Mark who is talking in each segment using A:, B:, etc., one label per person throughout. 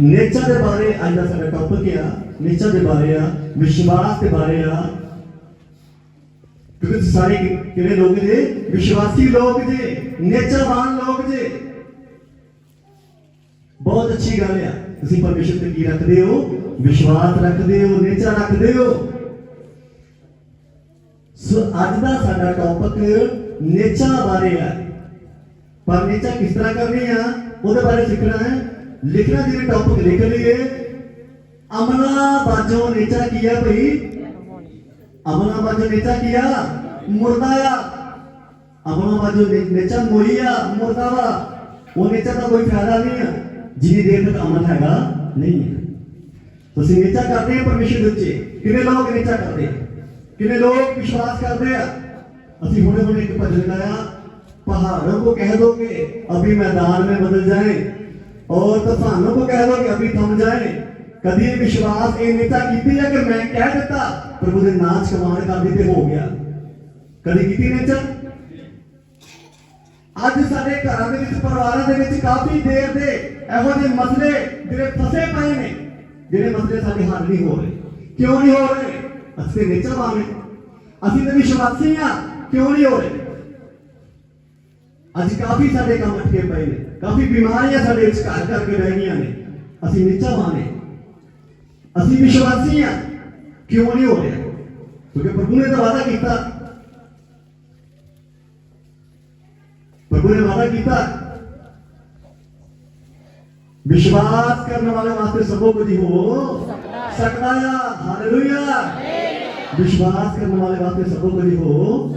A: Nature ਦੇ ਬਾਰੇ ਅੱਜ ਦਾ ਸਾਡਾ ਟੌਪਿਕ ਆ ਨੇਚਰ ਦੇ ਬਾਰੇ ਆ ਵਿਸ਼ਵਾਸ ਦੇ ਬਾਰੇ ਆ ਕਿਉਂਕਿ ਤੁਸੀਂ ਸਾਰੇ ਕਿ- ਕਿਹੜੇ ਲੋਕ ਜੇ ਵਿਸ਼ਵਾਸੀ ਲੋਕ ਜੇ ਨੇਚਰਵਾਨ ਲੋਕ ਜੇ ਬਹੁਤ ਅੱਛੀ ਗੱਲ ਆ ਤੁਸੀਂ ਪਰਮੇਸ਼ਰ ਤੇ ਕੀ ਰੱਖਦੇ ਹੋ ਵਿਸ਼ਵਾਸ ਰੱਖਦੇ ਹੋ ਨੇਚਰ ਰੱਖਦੇ ਹੋ ਸੋ ਅੱਜ ਦਾ ਸਾਡਾ ਟੌਪਿਕ ਨੇਚਰ ਬਾਰੇ ਆ ਪਰ ਨੇਚਰ ਕਿਸ ਤਰ੍ਹਾਂ ਕਰਨੀ ਆ ਉਹਦੇ ਬਾਰੇ ਸਿੱਖਣਾ ਹੈ लिखना जी टॉपिक लिख लीए? अमला बाजो नीचा किया भाई? अमला बाजो नीचा किया? मुर्दाया। अमला बाजो नीचा मोहिया, मुर्दावा। वो नीचा का कोई फ़ायदा नहीं है। जिन्हें देर तक अमल हैगा, नहीं है। तो सी नीचा करते हैं, परमेश्वर बच्चे। किने लोग नीचा करते हैं? किने लोग विश्वास करते हैं? असं होने हमने के भजन गाया पहाड़ों को कह दोगे, अभी मैदान में बदल जाए। ਔਰ ਤੁਹਾਨੂੰ ਕੋ ਕਹਿ ਦੋ ਕਿ ਅਭੀ ਤੁਮ ਜਾਏ। ਕਦੀ ਵਿਸ਼ਵਾਸ ਇਹ ਨਹੀਂ ਤਾਂ ਕੀਤੀ ਹੈ ਕਿ ਮੈਂ ਕਹਿ ਦਿੱਤਾ ਪ੍ਰਭੂ ਦੇ ਨਾਚ ਕਮਾਣ ਕਰਦੀ ਤੇ ਹੋ ਗਿਆ। ਕਦੀ ਕੀਤੀ ਨਹੀਂ ਚਾ ਅੱਜ ਸਾਡੇ ਘਰਾਂ ਦੇ ਵਿੱਚ, ਪਰਿਵਾਰਾਂ ਦੇ ਵਿੱਚ ਕਾਫੀ ਦੇਰ ਦੇ ਇਹੋ ਜਿਹੇ ਮਸਲੇ ਜਿਹੜੇ ਫਸੇ ਪਏ ਨੇ, ਜਿਹੜੇ ਮਸਲੇ ਸਾਡੇ ਹੱਲ ਨਹੀਂ ਹੋ ਰਹੇ। ਕਿਉਂ ਨਹੀਂ ਹੋ ਰਹੇ? ਅਸੀਂ ਨੇਚਰ ਵਾਲੇ ਅਸੀਂ ਤਾਂ ਵਿਸ਼ਵਾਸੀ ਆ ਕਿਉਂ ਨਹੀਂ ਹੋ ਰਹੇ? ਅੱਜ ਕਾਫੀ ਸਾਡੇ ਕੰਮ ਅਟਕੇ ਪਏ ਨੇ। ਕਾਫੀ ਬਿਮਾਰੀਆਂ ਸਾਡੇ ਵਿੱਚ ਘਰ ਕਰਕੇ ਰਹਿ ਗਈਆਂ ਨੇ। ਅਸੀਂ ਨਿਚਾਵਾਂ ਨੇ। ਅਸੀਂ ਵਿਸ਼ਵਾਸੀ ਆ ਕਿਉਂ ਨਹੀਂ ਹੋ ਰਿਹਾ? ਕਿਉਂਕਿ ਪ੍ਰਭੂ ਨੇ ਤਾਂ ਵਾਅਦਾ ਕੀਤਾ। ਪ੍ਰਭੂ ਨੇ ਵਾਅਦਾ ਕੀਤਾ। ਵਿਸ਼ਵਾਸ ਕਰਨ ਵਾਲੇ ਵਾਸਤੇ ਸਭੋ ਕੁਝ ਹੋ। ਸਕਦਾ ਆ। ਹਾਲੇਲੂਇਆ ਵਿਸ਼ਵਾਸ ਕਰਨ ਵਾਲੇ ਵਾਸਤੇ ਸਭ ਕੁਝ ਹੋ।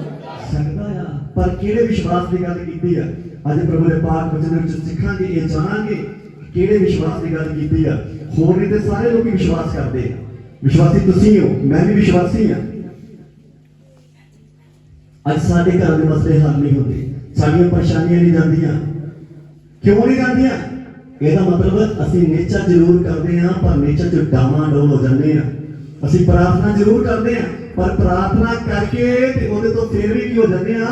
A: ਸਕਦਾ ਆ। ਪਰ ਕਿਹੜੇ ਵਿਸ਼ਵਾਸ ਦੀ ਗੱਲ ਕੀਤੀ ਆ? ਅੱਜ ਪ੍ਰਭੂ ਦੇ ਪਾਕ ਵਚਨ ਵਿੱਚ ਸਿੱਖਾਂਗੇ, ਇਹ ਜਾਣਾਂਗੇ ਕਿਹੜੇ ਵਿਸ਼ਵਾਸ ਦੀ ਗੱਲ ਕੀਤੀ ਆ। ਹੋਰ ਨਹੀਂ ਤੇ ਸਾਰੇ ਲੋਕ ਵਿਸ਼ਵਾਸ ਕਰਦੇ ਆ। ਵਿਸ਼ਵਾਸੀ ਤੁਸੀਂ ਹੋ, ਮੈਂ ਵੀ ਵਿਸ਼ਵਾਸੀ ਆ ਅੱਜ ਸਾਡੇ ਘਰ ਦੇ ਮਸਲੇ ਹੱਲ ਨਹੀਂ ਹੁੰਦੇ। ਸਾਡੀਆਂ ਪਰੇਸ਼ਾਨੀਆਂ ਨਹੀਂ ਜਾਂਦੀਆਂ। ਕਿਉਂ ਨਹੀਂ ਜਾਂਦੀਆਂ? ਇਹਦਾ ਮਤਲਬ ਅਸੀਂ ਨੇਚਰ ਜ਼ਰੂਰ ਕਰਦੇ ਹਾਂ, ਪਰ ਨੇਚਰ ਚ ਡਾਮਾਡੋਲ ਹੋ ਜਾਂਦੇ ਆ ਅਸੀਂ ਪ੍ਰਾਰਥਨਾ ਜ਼ਰੂਰ ਕਰਦੇ ਹਾਂ, ਪਰ ਪ੍ਰਾਰਥਨਾ ਕਰਕੇ ਤੇ ਉਹਦੇ ਤੋਂ ਫੇਰ ਵੀ ਕੀ ਹੋ ਜਾਂਦੇ ਆ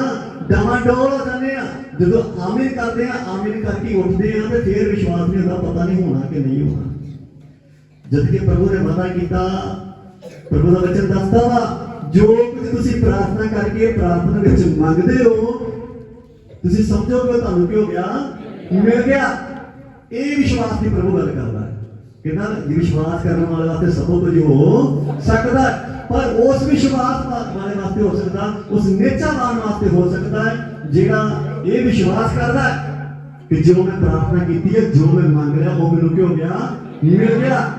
A: ਡਾਮਾਡੋਲ ਹੋ ਜਾਂਦੇ ਆ ਜਦੋਂ ਆਮੀਨ ਕਰਦੇ ਆ, ਆਮਿਨ ਕਰਕੇ ਉੱਠਦੇ ਆ ਤੇ ਫੇਰ ਵਿਸ਼ਵਾਸ ਨਹੀਂ ਹੁੰਦਾ, ਪਤਾ ਨਹੀਂ ਹੋਣਾ ਕਿ ਨਹੀਂ ਹੋਣਾ। ਜਦ ਕਿ ਪ੍ਰਭੂ ਨੇ ਵਾਅਦਾ ਕੀਤਾ, ਪ੍ਰਭੂ ਦਾ ਵਚਨ ਦੱਸਦਾ ਵਾ, ਜੋ ਕੁਝ ਤੁਸੀਂ ਪ੍ਰਾਰਥਨਾ ਕਰਕੇ ਪ੍ਰਾਰਥਨਾ ਵਿੱਚ ਮੰਗਦੇ ਹੋ, ਤੁਸੀਂ ਸਮਝੋ ਤੁਹਾਨੂੰ ਕੀ ਹੋ ਗਿਆ? ਮਿਲ ਗਿਆ? ਇਹ ਵਿਸ਼ਵਾਸ ਦੀ ਪ੍ਰਭੂ ਗੱਲ ਕਰਦਾ ਹੈ। ਕਹਿੰਦਾ ਵਿਸ਼ਵਾਸ ਕਰਨ ਵਾਲੇ ਵਾਸਤੇ ਸਭ ਕੁਝ ਹੋ ਸਕਦਾ ਪਰ ਉਸ ਵਿਸ਼ਵਾਸ ਵਾਲੇ ਵਾਸਤੇ ਹੋ ਸਕਦਾ, ਉਸ ਨੇਚਾ ਨੇਚਾਵਾਨ ਵਾਸਤੇ ਹੋ ਸਕਦਾ ਹੈ, ਜਿਹੜਾ ਇਹ ਵਿਸ਼ਵਾਸ ਕਰਦਾ ਕਿ ਜੋ ਮੈਂ ਪ੍ਰਾਰਥਨਾ ਕੀਤੀ ਹੈ ਜੋ ਮੈਂ ਮੰਗ ਰਿਹਾ, ਉਹ ਮੈਨੂੰ ਕਿਉਂ ਗਿਆ? ਮਿਲ ਗਿਆ।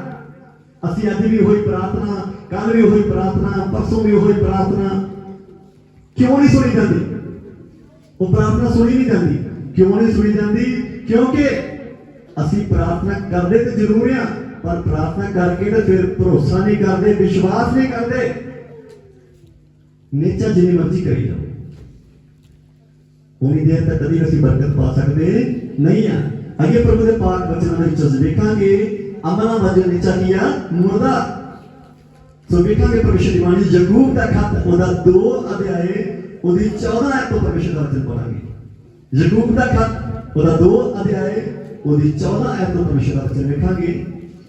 A: ਅਸੀਂ ਅੱਜ ਵੀ ਹੋਈ ਪ੍ਰਾਰਥਨਾ ਕੱਲ ਵੀ ਹੋਈ ਪ੍ਰਾਰਥਨਾ, ਪਰਸੋਂ ਵੀ ਹੋਈ ਪ੍ਰਾਰਥਨਾ। ਕਿਉਂ ਨਹੀਂ ਸੁਣੀ ਜਾਂਦੀ? ਉਹ ਪ੍ਰਾਰਥਨਾ ਸੁਣੀ ਨਹੀਂ ਜਾਂਦੀ। ਕਿਉਂ ਨਹੀਂ ਸੁਣੀ ਜਾਂਦੀ? ਕਿਉਂਕਿ ਅਸੀਂ ਪ੍ਰਾਰਥਨਾ ਕਰਦੇ ਤੇ ਜ਼ਰੂਰ ਆ ਪਰ ਪ੍ਰਾਰਥਨਾ ਕਰਕੇ ਤਾਂ ਫਿਰ ਭਰੋਸਾ ਨਹੀਂ ਕਰਦੇ, ਵਿਸ਼ਵਾਸ ਨਹੀਂ ਕਰਦੇ। ਨੇਚਰ ਜਿੰਨੀ ਮਰਜ਼ੀ ਕਰੀ ਜਾਓ। ਉਨੀ ਦੇਰ ਤੱਕ ਕਦੀ ਅਸੀਂ ਬਰਕਤ ਪਾ ਸਕਦੇ ਨਹੀਂ ਆ। ਅੱਗੇ ਪ੍ਰਭੂ ਦੇ ਪਾਕ ਵਚਨਾਂ ਵਿੱਚ ਅਸੀਂ ਵੇਖਾਂਗੇ, ਅਮਲਾਂ ਵਜੋਂ ਨੇਚਰ ਕੀ ਮੁਰਦਾ। ਸੋ ਵੇਖਾਂਗੇ ਪਰਮੇਸ਼ਰ ਦੀ ਬਾਣੀ ਯਕੂਬ ਦਾ ਖਤ, ਉਹਦਾ 2 ਅਧਿਆਏ, ਉਹਦੀ 14 ਐਤ ਤੋਂ ਪਰਮੇਸ਼ਰ ਦਾ ਵਚਨ ਪੜਾਂਗੇ ਯਕੂਬ ਦਾ ਖੱਤ, ਉਹਦਾ 2 ਅਧਿਆਏ, ਉਹਦੀ 14 ਐਤ ਤੋਂ ਪਰਮੇਸ਼ਰ ਦਾ ਵਚਨ ਵੇਖਾਂਗੇ।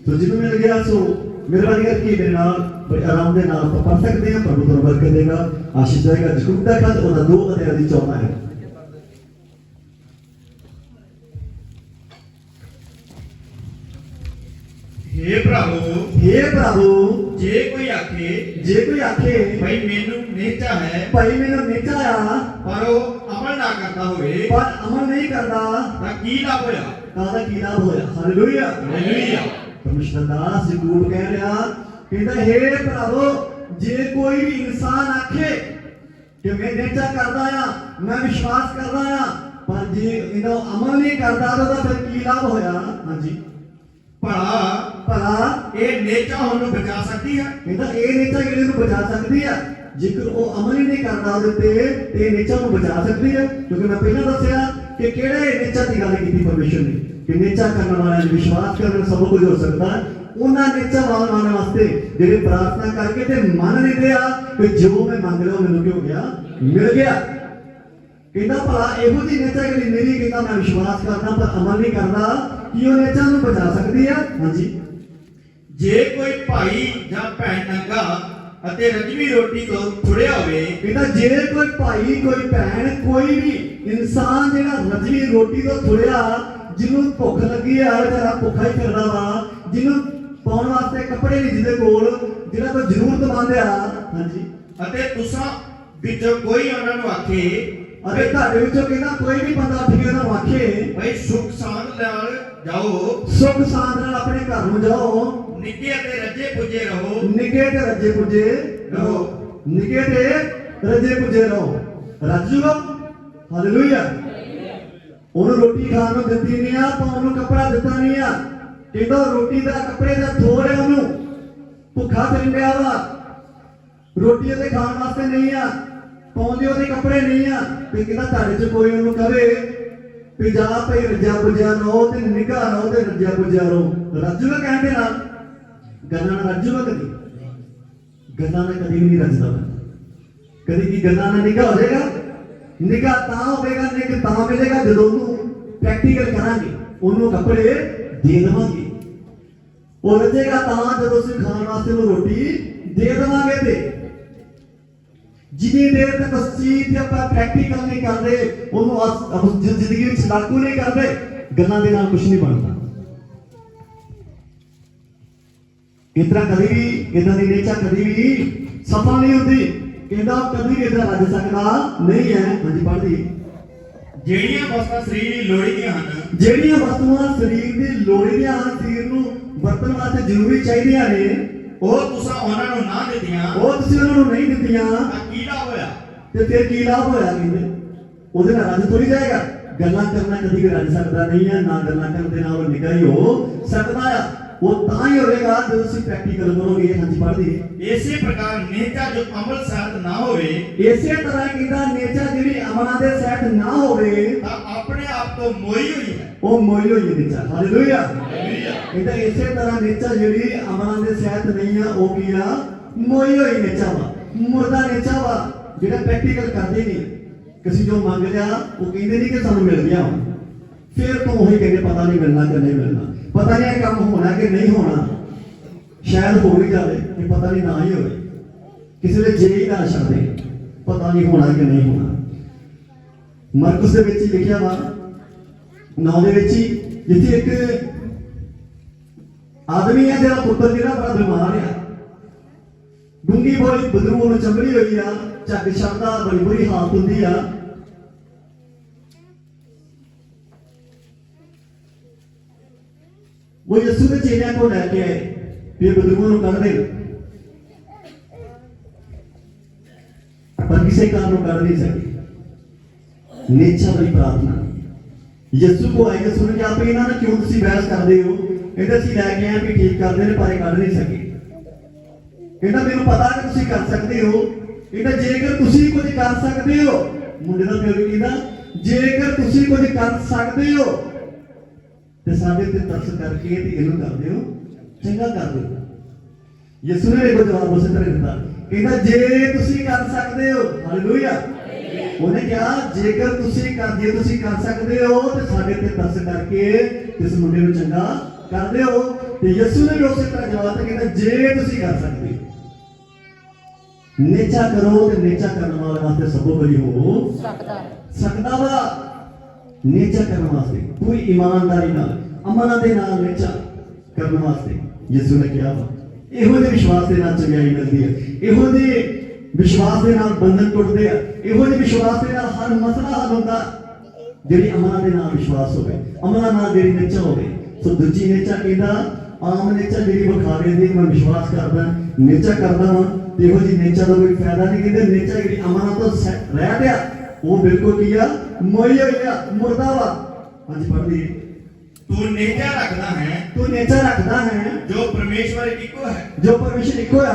A: ਸੋ ਜਿਹਨੂੰ ਮਿਲ ਗਿਆ, ਸੋ ਮਿਹਰਬਾਨੀ ਕਰਕੇ ਮੇਰੇ ਨਾਲ, ਬੜੇ ਆਰਾਮ ਦੇ ਨਾਲ ਆਪਾਂ ਪੜ ਸਕਦੇ ਹਾਂ, ਪ੍ਰਭੂ ਤੁਹਾਨੂੰ ਬਰਕਤ ਦੇਗਾ, ਆਸ਼ੀਸ਼ ਦੇਗਾ। ਯਕੂਬ ਦਾ ਖਤ, ਉਹਦਾ 2 ਅਧਿਆਏ ਦੀ 14 ਐਤ
B: हे प्रभु
A: हे ਪ੍ਰਭੂ
B: ਜੇ ਕੋਈ ਆਖੇ
A: ਜੇ ਕੋਈ ਆਖੇ
B: ਭਈ ਮੈਨੂੰ ਨੇਚਾ ਹੈ
A: ਭਾਈ ਮੈਨੂੰ ਨਿਚਾ ਆ
B: ਪਰ ਉਹ ਅਮਲ ਨਾ ਕਰਦਾ ਹੋਵੇ
A: ਪਰ ਅਮਲ ਨਹੀਂ ਕਰਦਾ
B: ਤਾਂ ਕੀ ਲਾਭ ਹੋਇਆ
A: ਕਾਹਦਾ ਕੀ ਲਾਭ ਹੋਇਆ ਹਾਲੇਲੂਇਆ
B: ਹਾਲੇਲੂਇਆ।
A: ਪਰਮੇਸ਼ਰ ਦਾਸ ਜਗੂਬ ਕਹਿ ਰਿਹਾ ਕਹਿੰਦਾ ਹੇ ਭਰਾਵੋ ਜੇ ਕੋਈ ਵੀ ਇਨਸਾਨ ਆਖੇ ਕਿ ਮੈਂ ਨੇਚਾ ਕਰਦਾ ਆ ਮੈਂ ਵਿਸ਼ਵਾਸ ਕਰਦਾ ਆ ਪਰ ਜੇ ਇਹਦਾ ਅਮਲ ਨਹੀਂ ਕਰਦਾ ਤਾਂ ਉਹਦਾ ਫਿਰ ਕੀ ਲਾਭ ਹੋਇਆ ਹਾਂਜੀ
B: ਭਲਾ
A: ਭਲਾ
B: ਇਹ ਨੇਚਾ ਉਹਨੂੰ ਬਚਾ ਸਕਦੀ ਹੈ
A: ਕਹਿੰਦਾ ਇਹ ਨੇਚਾ ਕਿਹੜੇ ਨੂੰ ਬਚਾ ਸਕਦੀ ਹੈ ਜੇਕਰ ਉਹ ਅਮਲ ਹੀ ਨਹੀਂ ਕਰਦਾ ਉਹਦੇ ਤੇ ਤੇ ਨੇਚਾ ਨੂੰ ਬਚਾ ਸਕਦੀ ਹੈ ਕਿਉਂਕਿ ਮੈਂ ਪਹਿਲਾਂ ਦੱਸਿਆ ਕਿ ਕਿਹੜੇ ਨੇਚਾ ਦੀ ਗੱਲ ਕੀਤੀ ਪਰਮੇਸ਼ਰ ਨੇ? ਕਿ ਨੇਚਾ ਕਰਨ ਵਾਲਿਆਂ ਨੂੰ ਵਿਸ਼ਵਾਸ ਕਰਨ ਸਭ ਕੁਝ ਹੋ ਸਕਦਾ। ਉਹਨਾਂ ਨੇਚਾ ਵਾਲਿਆਂ ਵਾਸਤੇ ਜਿਹੜੇ ਪ੍ਰਾਰਥਨਾ ਕਰਕੇ ਤੇ ਮੰਨ ਲੈਂਦੇ ਆ ਕਿ ਜੋ ਮੈਂ ਮੰਗ ਲਿਆ ਮੈਨੂੰ ਕਿਉਂ ਗਿਆ? ਮਿਲ ਗਿਆ। ਕਹਿੰਦਾ ਭਲਾ ਇਹੋ ਜਿਹੀ ਨੇਚਾ ਜਿਹੜੀ ਮੇਰੀ ਕਹਿੰਦਾ ਮੈਂ ਵਿਸ਼ਵਾਸ ਕਰਦਾ ਪਰ ਅਮਲ ਨਹੀਂ ਕਰਦਾ, ਕੀ ਉਹ ਨੇਚਾ ਨੂੰ ਬਚਾ ਸਕਦੀ ਆ? ਹਾਂਜੀ।
B: ਜੇ ਕੋਈ ਭਾਈ ਜਾਂ ਭੈਣ ਨੰਗਾ ਅਤੇ ਰਜਵੀ ਰੋਟੀ ਤੋਂ ਥੁੜਿਆ ਹੋਵੇ
A: ਕਹਿੰਦਾ ਜੇ ਕੋਈ ਭਾਈ ਕੋਈ ਭੈਣ ਕੋਈ ਵੀ ਇਨਸਾਨ ਜਿਹੜਾ ਰਜਵੀ ਰੋਟੀ ਤੋਂ ਥੁੜਿਆ ਜਿਹਨੂੰ ਭੁੱਖ ਲੱਗੀ ਆ ਜਿਹੜਾ ਭੁੱਖਾ ਹੀ ਫਿਰਦਾ ਵਾ ਜਿਹਨੂੰ ਪਾਉਣ ਵਾਸਤੇ ਕੱਪੜੇ ਨਹੀਂ ਜਿਹਦੇ ਕੋਲ ਜਿਹੜਾ ਕੋਈ ਜ਼ਰੂਰਤਮੰਦ ਆ ਹਾਂਜੀ।
B: ਅਤੇ ਤੁਸਾਂ ਵਿੱਚੋਂ ਕੋਈ ਉਹਨਾਂ ਨੂੰ ਆਖੇ
A: ਅਤੇ ਤੁਹਾਡੇ ਵਿੱਚੋਂ ਕਹਿੰਦਾ ਕੋਈ ਵੀ ਬੰਦਾ ਉੱਠ ਕੇ ਉਹਨਾਂ ਨੂੰ ਆਖੇ
B: ਭਈ ਸੁਖ ਸਾਂਦ ਨਾਲ ਜਾਓ।
A: ਸੁਖ ਸਾਂਦ ਨਾਲ ਆਪਣੇ ਘਰ ਨੂੰ ਜਾਓ
B: ਨਿੱਕੇ ਅਤੇ ਰੱਜੇ ਪੁੱਜੇ ਰਹੋ।
A: ਨਿੱਕੇ ਤੇ ਰੱਜੇ ਪੁੱਜੇ ਰਹੋ। ਨਿੱਕੇ ਤੇ ਰੱਜੇ ਪੁੱਜੇ ਰਹੋ। ਰੱਜੂਗਾ ਹਾਲੇਲੂਇਆ ਉਹਨੂੰ ਰੋਟੀ ਖਾਣ ਨੂੰ ਦਿੱਤੀ ਨਹੀਂ ਆ ਤਾਂ ਉਹਨੂੰ ਕੱਪੜਾ ਦਿੱਤਾ ਨਹੀਂ ਆ। ਕਹਿੰਦਾ ਰੋਟੀ ਦਾ ਕੱਪੜੇ ਦਾ ਥੋੜ ਹੈ ਉਹਨੂੰ। ਭੁੱਖਾ ਡਿਆ ਵਾ। ਰੋਟੀ ਉਹਦੇ ਖਾਣ ਵਾਸਤੇ ਨਹੀਂ ਆ। ਪਾਉਂਦੇ ਉਹਦੇ ਕੱਪੜੇ ਨਹੀਂ ਆ। ਤੇ ਕਹਿੰਦਾ ਤੁਹਾਡੇ ਚ ਕੋਈ ਉਹਨੂੰ ਕਵੇ ਵੀ ਜਾ ਭਈ ਰੱਜਾ ਪੁੱਜਿਆ ਰਹੋ ਤੇ ਨਿਗਾਹ ਰਹੋ ਤੇ ਰੱਜਾ ਪੁੱਜਿਆ ਰਹੋ। ਰੱਜੂਗਾ ਕਹਿਣ ਦੇ ਨਾਲ। ਗੱਲਾਂ ਨਾਲ ਰੱਜੂਗਾ ਕਦੀ? ਗੱਲਾਂ ਨਾਲ ਕਦੀ ਵੀ ਨਹੀਂ ਰੱਜਦਾ ਬੰਦਾ। ਕਦੀ ਕੀ ਗੱਲਾਂ ਨਾਲ ਨਿਗਾਹ ਹੋ ਜਾਏਗਾ? ਨਿਗਾਹ ਤਾਂ ਹੋਵੇਗਾ ਨਿਗਾਹ ਤਾਂ ਮਿਲੇਗਾ ਜਦੋਂ ਉਹਨੂੰ ਪ੍ਰੈਕਟੀਕਲ ਕਰਾਂਗੇ। ਉਹਨੂੰ ਕੱਪੜੇ ਦੇ ਦੇਵਾਂਗੇ। ਉਹ ਰੱਜੇਗਾ ਤਾਂ ਜਦੋਂ ਅਸੀਂ ਖਾਣ ਵਾਸਤੇ ਉਹਨੂੰ ਰੋਟੀ ਦੇ ਦੇਵਾਂਗੇ ਤੇ। ਜਿੰਨੀ ਦੇਰ ਤੱਕ ਉਸ ਤੇ ਆਪਾਂ ਪ੍ਰੈਕਟੀਕਲ ਨਹੀਂ ਕਰਦੇ ਉਹਨੂੰ ਜ਼ਿੰਦਗੀ ਵਿੱਚ ਲਾਗੂ ਨਹੀਂ ਕਰਦੇ ਗੱਲਾਂ ਦੇ ਨਾਲ ਕੁਝ ਨਹੀਂ ਬਣਦਾ। ਇਤਨਾ ਕਦੀ ਵੀ ਇਦਾਂ ਦੀ ਨੇਚਾ ਕਦੀ ਵੀ ਸਫਲ ਨਹੀਂ ਹੁੰਦੀ। ਕਹਿੰਦਾ ਕਦੀ ਵੀ ਇਦਾਂ ਰੱਜ ਸਕਦਾ ਨਹੀਂ ਹੈ। ਹਾਂਜੀ ਪੜ੍ਹਦੀ।
B: ਜਿਹੜੀਆਂ ਵਸਤਾਂ ਸਰੀਰ ਦੀ ਲੋੜੀ ਦੀਆਂ ਹਨ
A: ਜਿਹੜੀਆਂ ਵਸਤੂਆਂ ਸਰੀਰ ਦੀ ਲੋੜੀਆਂ ਹਨ ਸਰੀਰ ਨੂੰ ਵਰਤਣ ਵਾਸਤੇ ਜ਼ਰੂਰੀ ਚਾਹੀਦੀਆਂ ਨੇ।
B: ਉਹ ਤੁਸਾਂ ਉਹਨਾਂ ਨੂੰ ਨਾ ਦਿੱਤੀਆਂ
A: ਉਹ ਤੁਸੀਂ ਉਹਨਾਂ ਨੂੰ ਨਹੀਂ ਦਿੱਤੀਆਂ।
B: ਤਾਂ ਕੀ ਲਾਭ ਹੋਇਆ?
A: ਤੇ ਫਿਰ ਕੀ ਲਾਭ ਹੋਇਆ ਕਹਿੰਦੇ? ਉਹਦੇ ਨਾਲ ਰੱਜ ਥੋੜੀ ਜਾਏਗਾ। ਗੱਲਾਂ ਕਰਨਾ ਕਦੀ ਵੀ ਰੱਜ ਸਕਦਾ ਨਹੀਂ ਹੈ ਨਾ ਗੱਲਾਂ ਕਰਨ ਦੇ ਨਾਲ ਉਹ ਨਿਗਾਹ ਹੀ ਹੋ ਸਕਦਾ ਆ। ਉਹ ਤਾਂ ਹੀ ਹੋਵੇਗਾ ਜਦੋਂ ਤੁਸੀਂ ਪ੍ਰੈਕਟੀਕਲ ਕਰੋਗੇ ਹਾਂਜੀ ਪੜ੍ਹਦੀ।
B: ਇਸੇ ਪ੍ਰਕਾਰ ਨੇਚਾ ਜੋ ਅਮਲ ਸਾਧ ਨਾ ਹੋਵੇ
A: ਇਸੇ ਤਰ੍ਹਾਂ ਕਹਿੰਦਾ ਨੇਚਾ ਜਿਹੜੀ ਅਮਲਾਂ ਦੇ ਸਹਿਤ ਨਾ ਹੋਵੇ
B: ਤਾਂ ਆਪਣੇ ਆਪ ਤੋਂ ਮੋਈ ਹੋਈ ਹੈ।
A: ਉਹ ਮੋਈ ਹੋਈ ਨੇਚਾ। ਹਾਲੇਲੂਇਆ ਕਹਿੰਦਾ ਇਸੇ ਤਰ੍ਹਾਂ ਨੇਚਾ ਜਿਹੜੀ ਅਮਲਾਂ ਦੇ ਸਹਿਤ ਨਹੀਂ ਆ ਉਹ ਕੀ ਆ? ਮੋਈ ਹੋਈ ਨੇਚਾ ਵਾ। ਮੁਰਦਾ ਨੇਚਾ ਵਾ ਜਿਹੜਾ ਪ੍ਰੈਕਟੀਕਲ ਕਰਦੇ ਨਹੀਂ। ਕਿਸੇ ਜੋ ਮੰਗ ਲਿਆ ਉਹ ਕਹਿੰਦੇ ਨਹੀਂ ਕਿ ਸਾਨੂੰ ਮਿਲ ਗਿਆ। ਫਿਰ ਤੋਂ ਉਹੀ ਕਹਿੰਦੇ ਪਤਾ ਨਹੀਂ ਮਿਲਣਾ ਕਿ ਨਹੀਂ ਮਿਲਣਾ। ਪਤਾ ਨਹੀਂ ਇਹ ਕੰਮ ਹੋਣਾ ਕਿ ਨਹੀਂ ਹੋਣਾ। ਸ਼ਾਇਦ ਹੋ ਵੀ ਜਾਵੇ ਕਿ ਪਤਾ ਨਹੀਂ ਨਾ ਹੀ ਹੋਵੇ। ਕਿਸੇ ਦੇ ਜੇ ਹੀ ਨਾ ਛੱਡੇ, ਪਤਾ ਨਹੀਂ ਹੋਣਾ ਕਿ ਨਹੀਂ ਹੋਣਾ। ਮਰਕਸ ਦੇ ਵਿੱਚ ਹੀ ਲਿਖਿਆ ਵਾ, ਨੌ ਦੇ ਵਿੱਚ ਹੀ, ਜਿੱਥੇ ਇੱਕ ਆਦਮੀ ਹੈ ਜਿਹੜਾ ਪੁੱਤਰ ਜਿਹੜਾ ਬੜਾ ਬਿਮਾਰ ਆ। ਡੂੰਗੀ ਬੋਲੀ ਬਦਰੂ ਨੂੰ ਚੰਬੜੀ ਹੋਈ ਆ, ਝੱਗ ਛੱਡਦਾ, ਬੜੀ ਬੁਰੀ ਹਾਲਤ ਹੁੰਦੀ ਆ। ਉਹ ਯਿਸੂ ਦੇ ਚੇਲਿਆਂ ਕੋਲ ਲੈ ਕੇ ਆਏ। ਵੀ ਇਹ ਬਦਰੂ ਨੂੰ ਕੱਢ ਦੇ ਪਰ ਕਿਸੇ ਕਾਰਨ ਨੂੰ ਕੱਢ ਨਹੀਂ ਸਕੇ। ਨੇਚਾ ਵਾਲੀ ਯਿਸੂ ਕੋ ਆਏ ਯਿਸੂ ਨੇ ਕਿਹਾ ਵੀ ਇਹਨਾਂ ਨਾਲ ਕਿਉਂ ਤੁਸੀਂ ਬਹਿਸ ਕਰਦੇ ਹੋ? ਕਹਿੰਦੇ ਅਸੀਂ ਲੈ ਕੇ ਆਏ ਵੀ ਠੀਕ ਕਰਦੇ ਨੇ, ਪਰ ਇਹ ਕੱਢ ਨਹੀਂ ਸਕੇ। ਕਹਿੰਦਾ, ਮੈਨੂੰ ਪਤਾ ਕਿ ਤੁਸੀਂ ਕਰ ਸਕਦੇ ਹੋ। ਕਹਿੰਦਾ, ਜੇਕਰ ਤੁਸੀਂ ਕੁਝ ਕਰ ਸਕਦੇ ਹੋ। ਮੁੰਡੇ ਦਾ ਪਿਓ ਵੀ ਕਹਿੰਦਾ, ਜੇਕਰ ਤੁਸੀਂ ਕੁਝ ਕਰ ਸਕਦੇ ਹੋ ਤੇ ਸਾਡੇ ਤੇ ਤਰਸ ਕਰਕੇ ਤੇ ਇਹਨੂੰ ਕਰ ਦਿਓ। ਚੰਗਾ ਕਰ ਦਿਓ। ਯਿਸੂ ਨੇ ਇਹੋ ਜਵਾਬ ਉਸੇ ਤਰ੍ਹਾਂ ਦਿੱਤਾ। ਕਹਿੰਦਾ ਜੇ ਤੁਸੀਂ ਕਰ ਸਕਦੇ ਹੋ ਹਾਲੇਲੂਇਆ। ਉਹਨੇ ਕਿਹਾ ਜੇਕਰ ਤੁਸੀਂ ਕਰ ਜੇ ਤੁਸੀਂ ਕਰ ਸਕਦੇ ਹੋ ਤੇ ਸਾਡੇ ਤੇ ਤਰਸ ਕਰਕੇ ਇਸ ਮੁੰਡੇ ਨੂੰ ਚੰਗਾ ਕਰ ਦਿਓ। ਤੇ ਯਿਸੂ ਨੇ ਵੀ ਉਸੇ ਤਰ੍ਹਾਂ ਜਵਾਬ ਦਿੱਤਾ ਕਹਿੰਦਾ ਜੇ ਤੁਸੀਂ ਕਰ ਸਕਦੇ ਹੋ। ਨੇਚਾ ਕਰੋ ਤੇ ਨੇਚਾ ਕਰਨ ਵਾਲੇ ਵਾਸਤੇ ਸਭੋ ਬਲੀ ਹੋ
C: ਸਕਦਾ।
A: ਸਕਦਾ ਵਾ। ਨੇਚਾ ਕਰਨ ਵਾਸਤੇ ਪੂਰੀ ਇਮਾਨਦਾਰੀ ਨਾਲ ਅਮਨਾਂ ਦੇ ਨਾਲ ਨੇਚਾ ਕਰਨ ਵਾਸਤੇ ਯਿਸੂ ਨੇ ਕਿਹਾ ਇਹੋ ਜਿਹੇ ਵਿਸ਼ਵਾਸ ਦੇ ਨਾਲ ਚੰਗਿਆਈ ਮਿਲਦੀ ਹੈ ਇਹੋ ਜਿਹੇ ਵਿਸ਼ਵਾਸ ਦੇ ਨਾਲ ਬੰਧਨ ਟੁੱਟਦੇ ਆ ਇਹੋ ਜਿਹੇ ਵਿਸ਼ਵਾਸ ਦੇ ਨਾਲ ਹਰ ਮਸਲਾ ਹੱਲ ਹੁੰਦਾ ਜਿਹੜੀ ਅਮਨਾਂ ਦੇ ਨਾਲ ਵਿਸ਼ਵਾਸ ਹੋਵੇ ਅਮਨਾਂ ਨਾਲ ਜਿਹੜੀ ਨੇਚਾ ਹੋਵੇ ਸੋ ਦੂਜੀ ਨੇਚਾ ਕਹਿੰਦਾ ਆਮ ਨੇਚਾ ਜਿਹੜੀ ਵਿਖਾਵੇ ਦੀ ਮੈਂ ਵਿਸ਼ਵਾਸ ਕਰਦਾ ਨੇਚਾ ਕਰਦਾ ਹਾਂ ਇਹੋ ਜਿਹੀ ਨੇਚਾ ਦਾ ਕੋਈ ਫਾਇਦਾ ਨਹੀਂ ਕਹਿੰਦੇ ਨੇਚਾ ਜਿਹੜੀ ਅਮਨਾਂ ਤੋਂ ਰਹਿ ਗਿਆ ਉਹ ਬਿਲਕੁਲ ਕੀ ਆ ਮੋਈ ਹੋਈ ਆ ਮੁਰਦਾ ਵਾ ਹਾਂਜੀ ਪੜ੍ਹਦੀ
B: ਤੂੰ ਨੇਚਾ ਰੱਖਦਾ ਹੈ
A: ਤੂੰ ਨੇਚਾ ਰੱਖਦਾ ਹੈ
B: ਜੋ ਪਰਮੇਸ਼ਵਰ ਇੱਕੋ ਹੈ
A: ਜੋ ਪਰਮੇਸ਼ਰ ਇੱਕੋ ਆ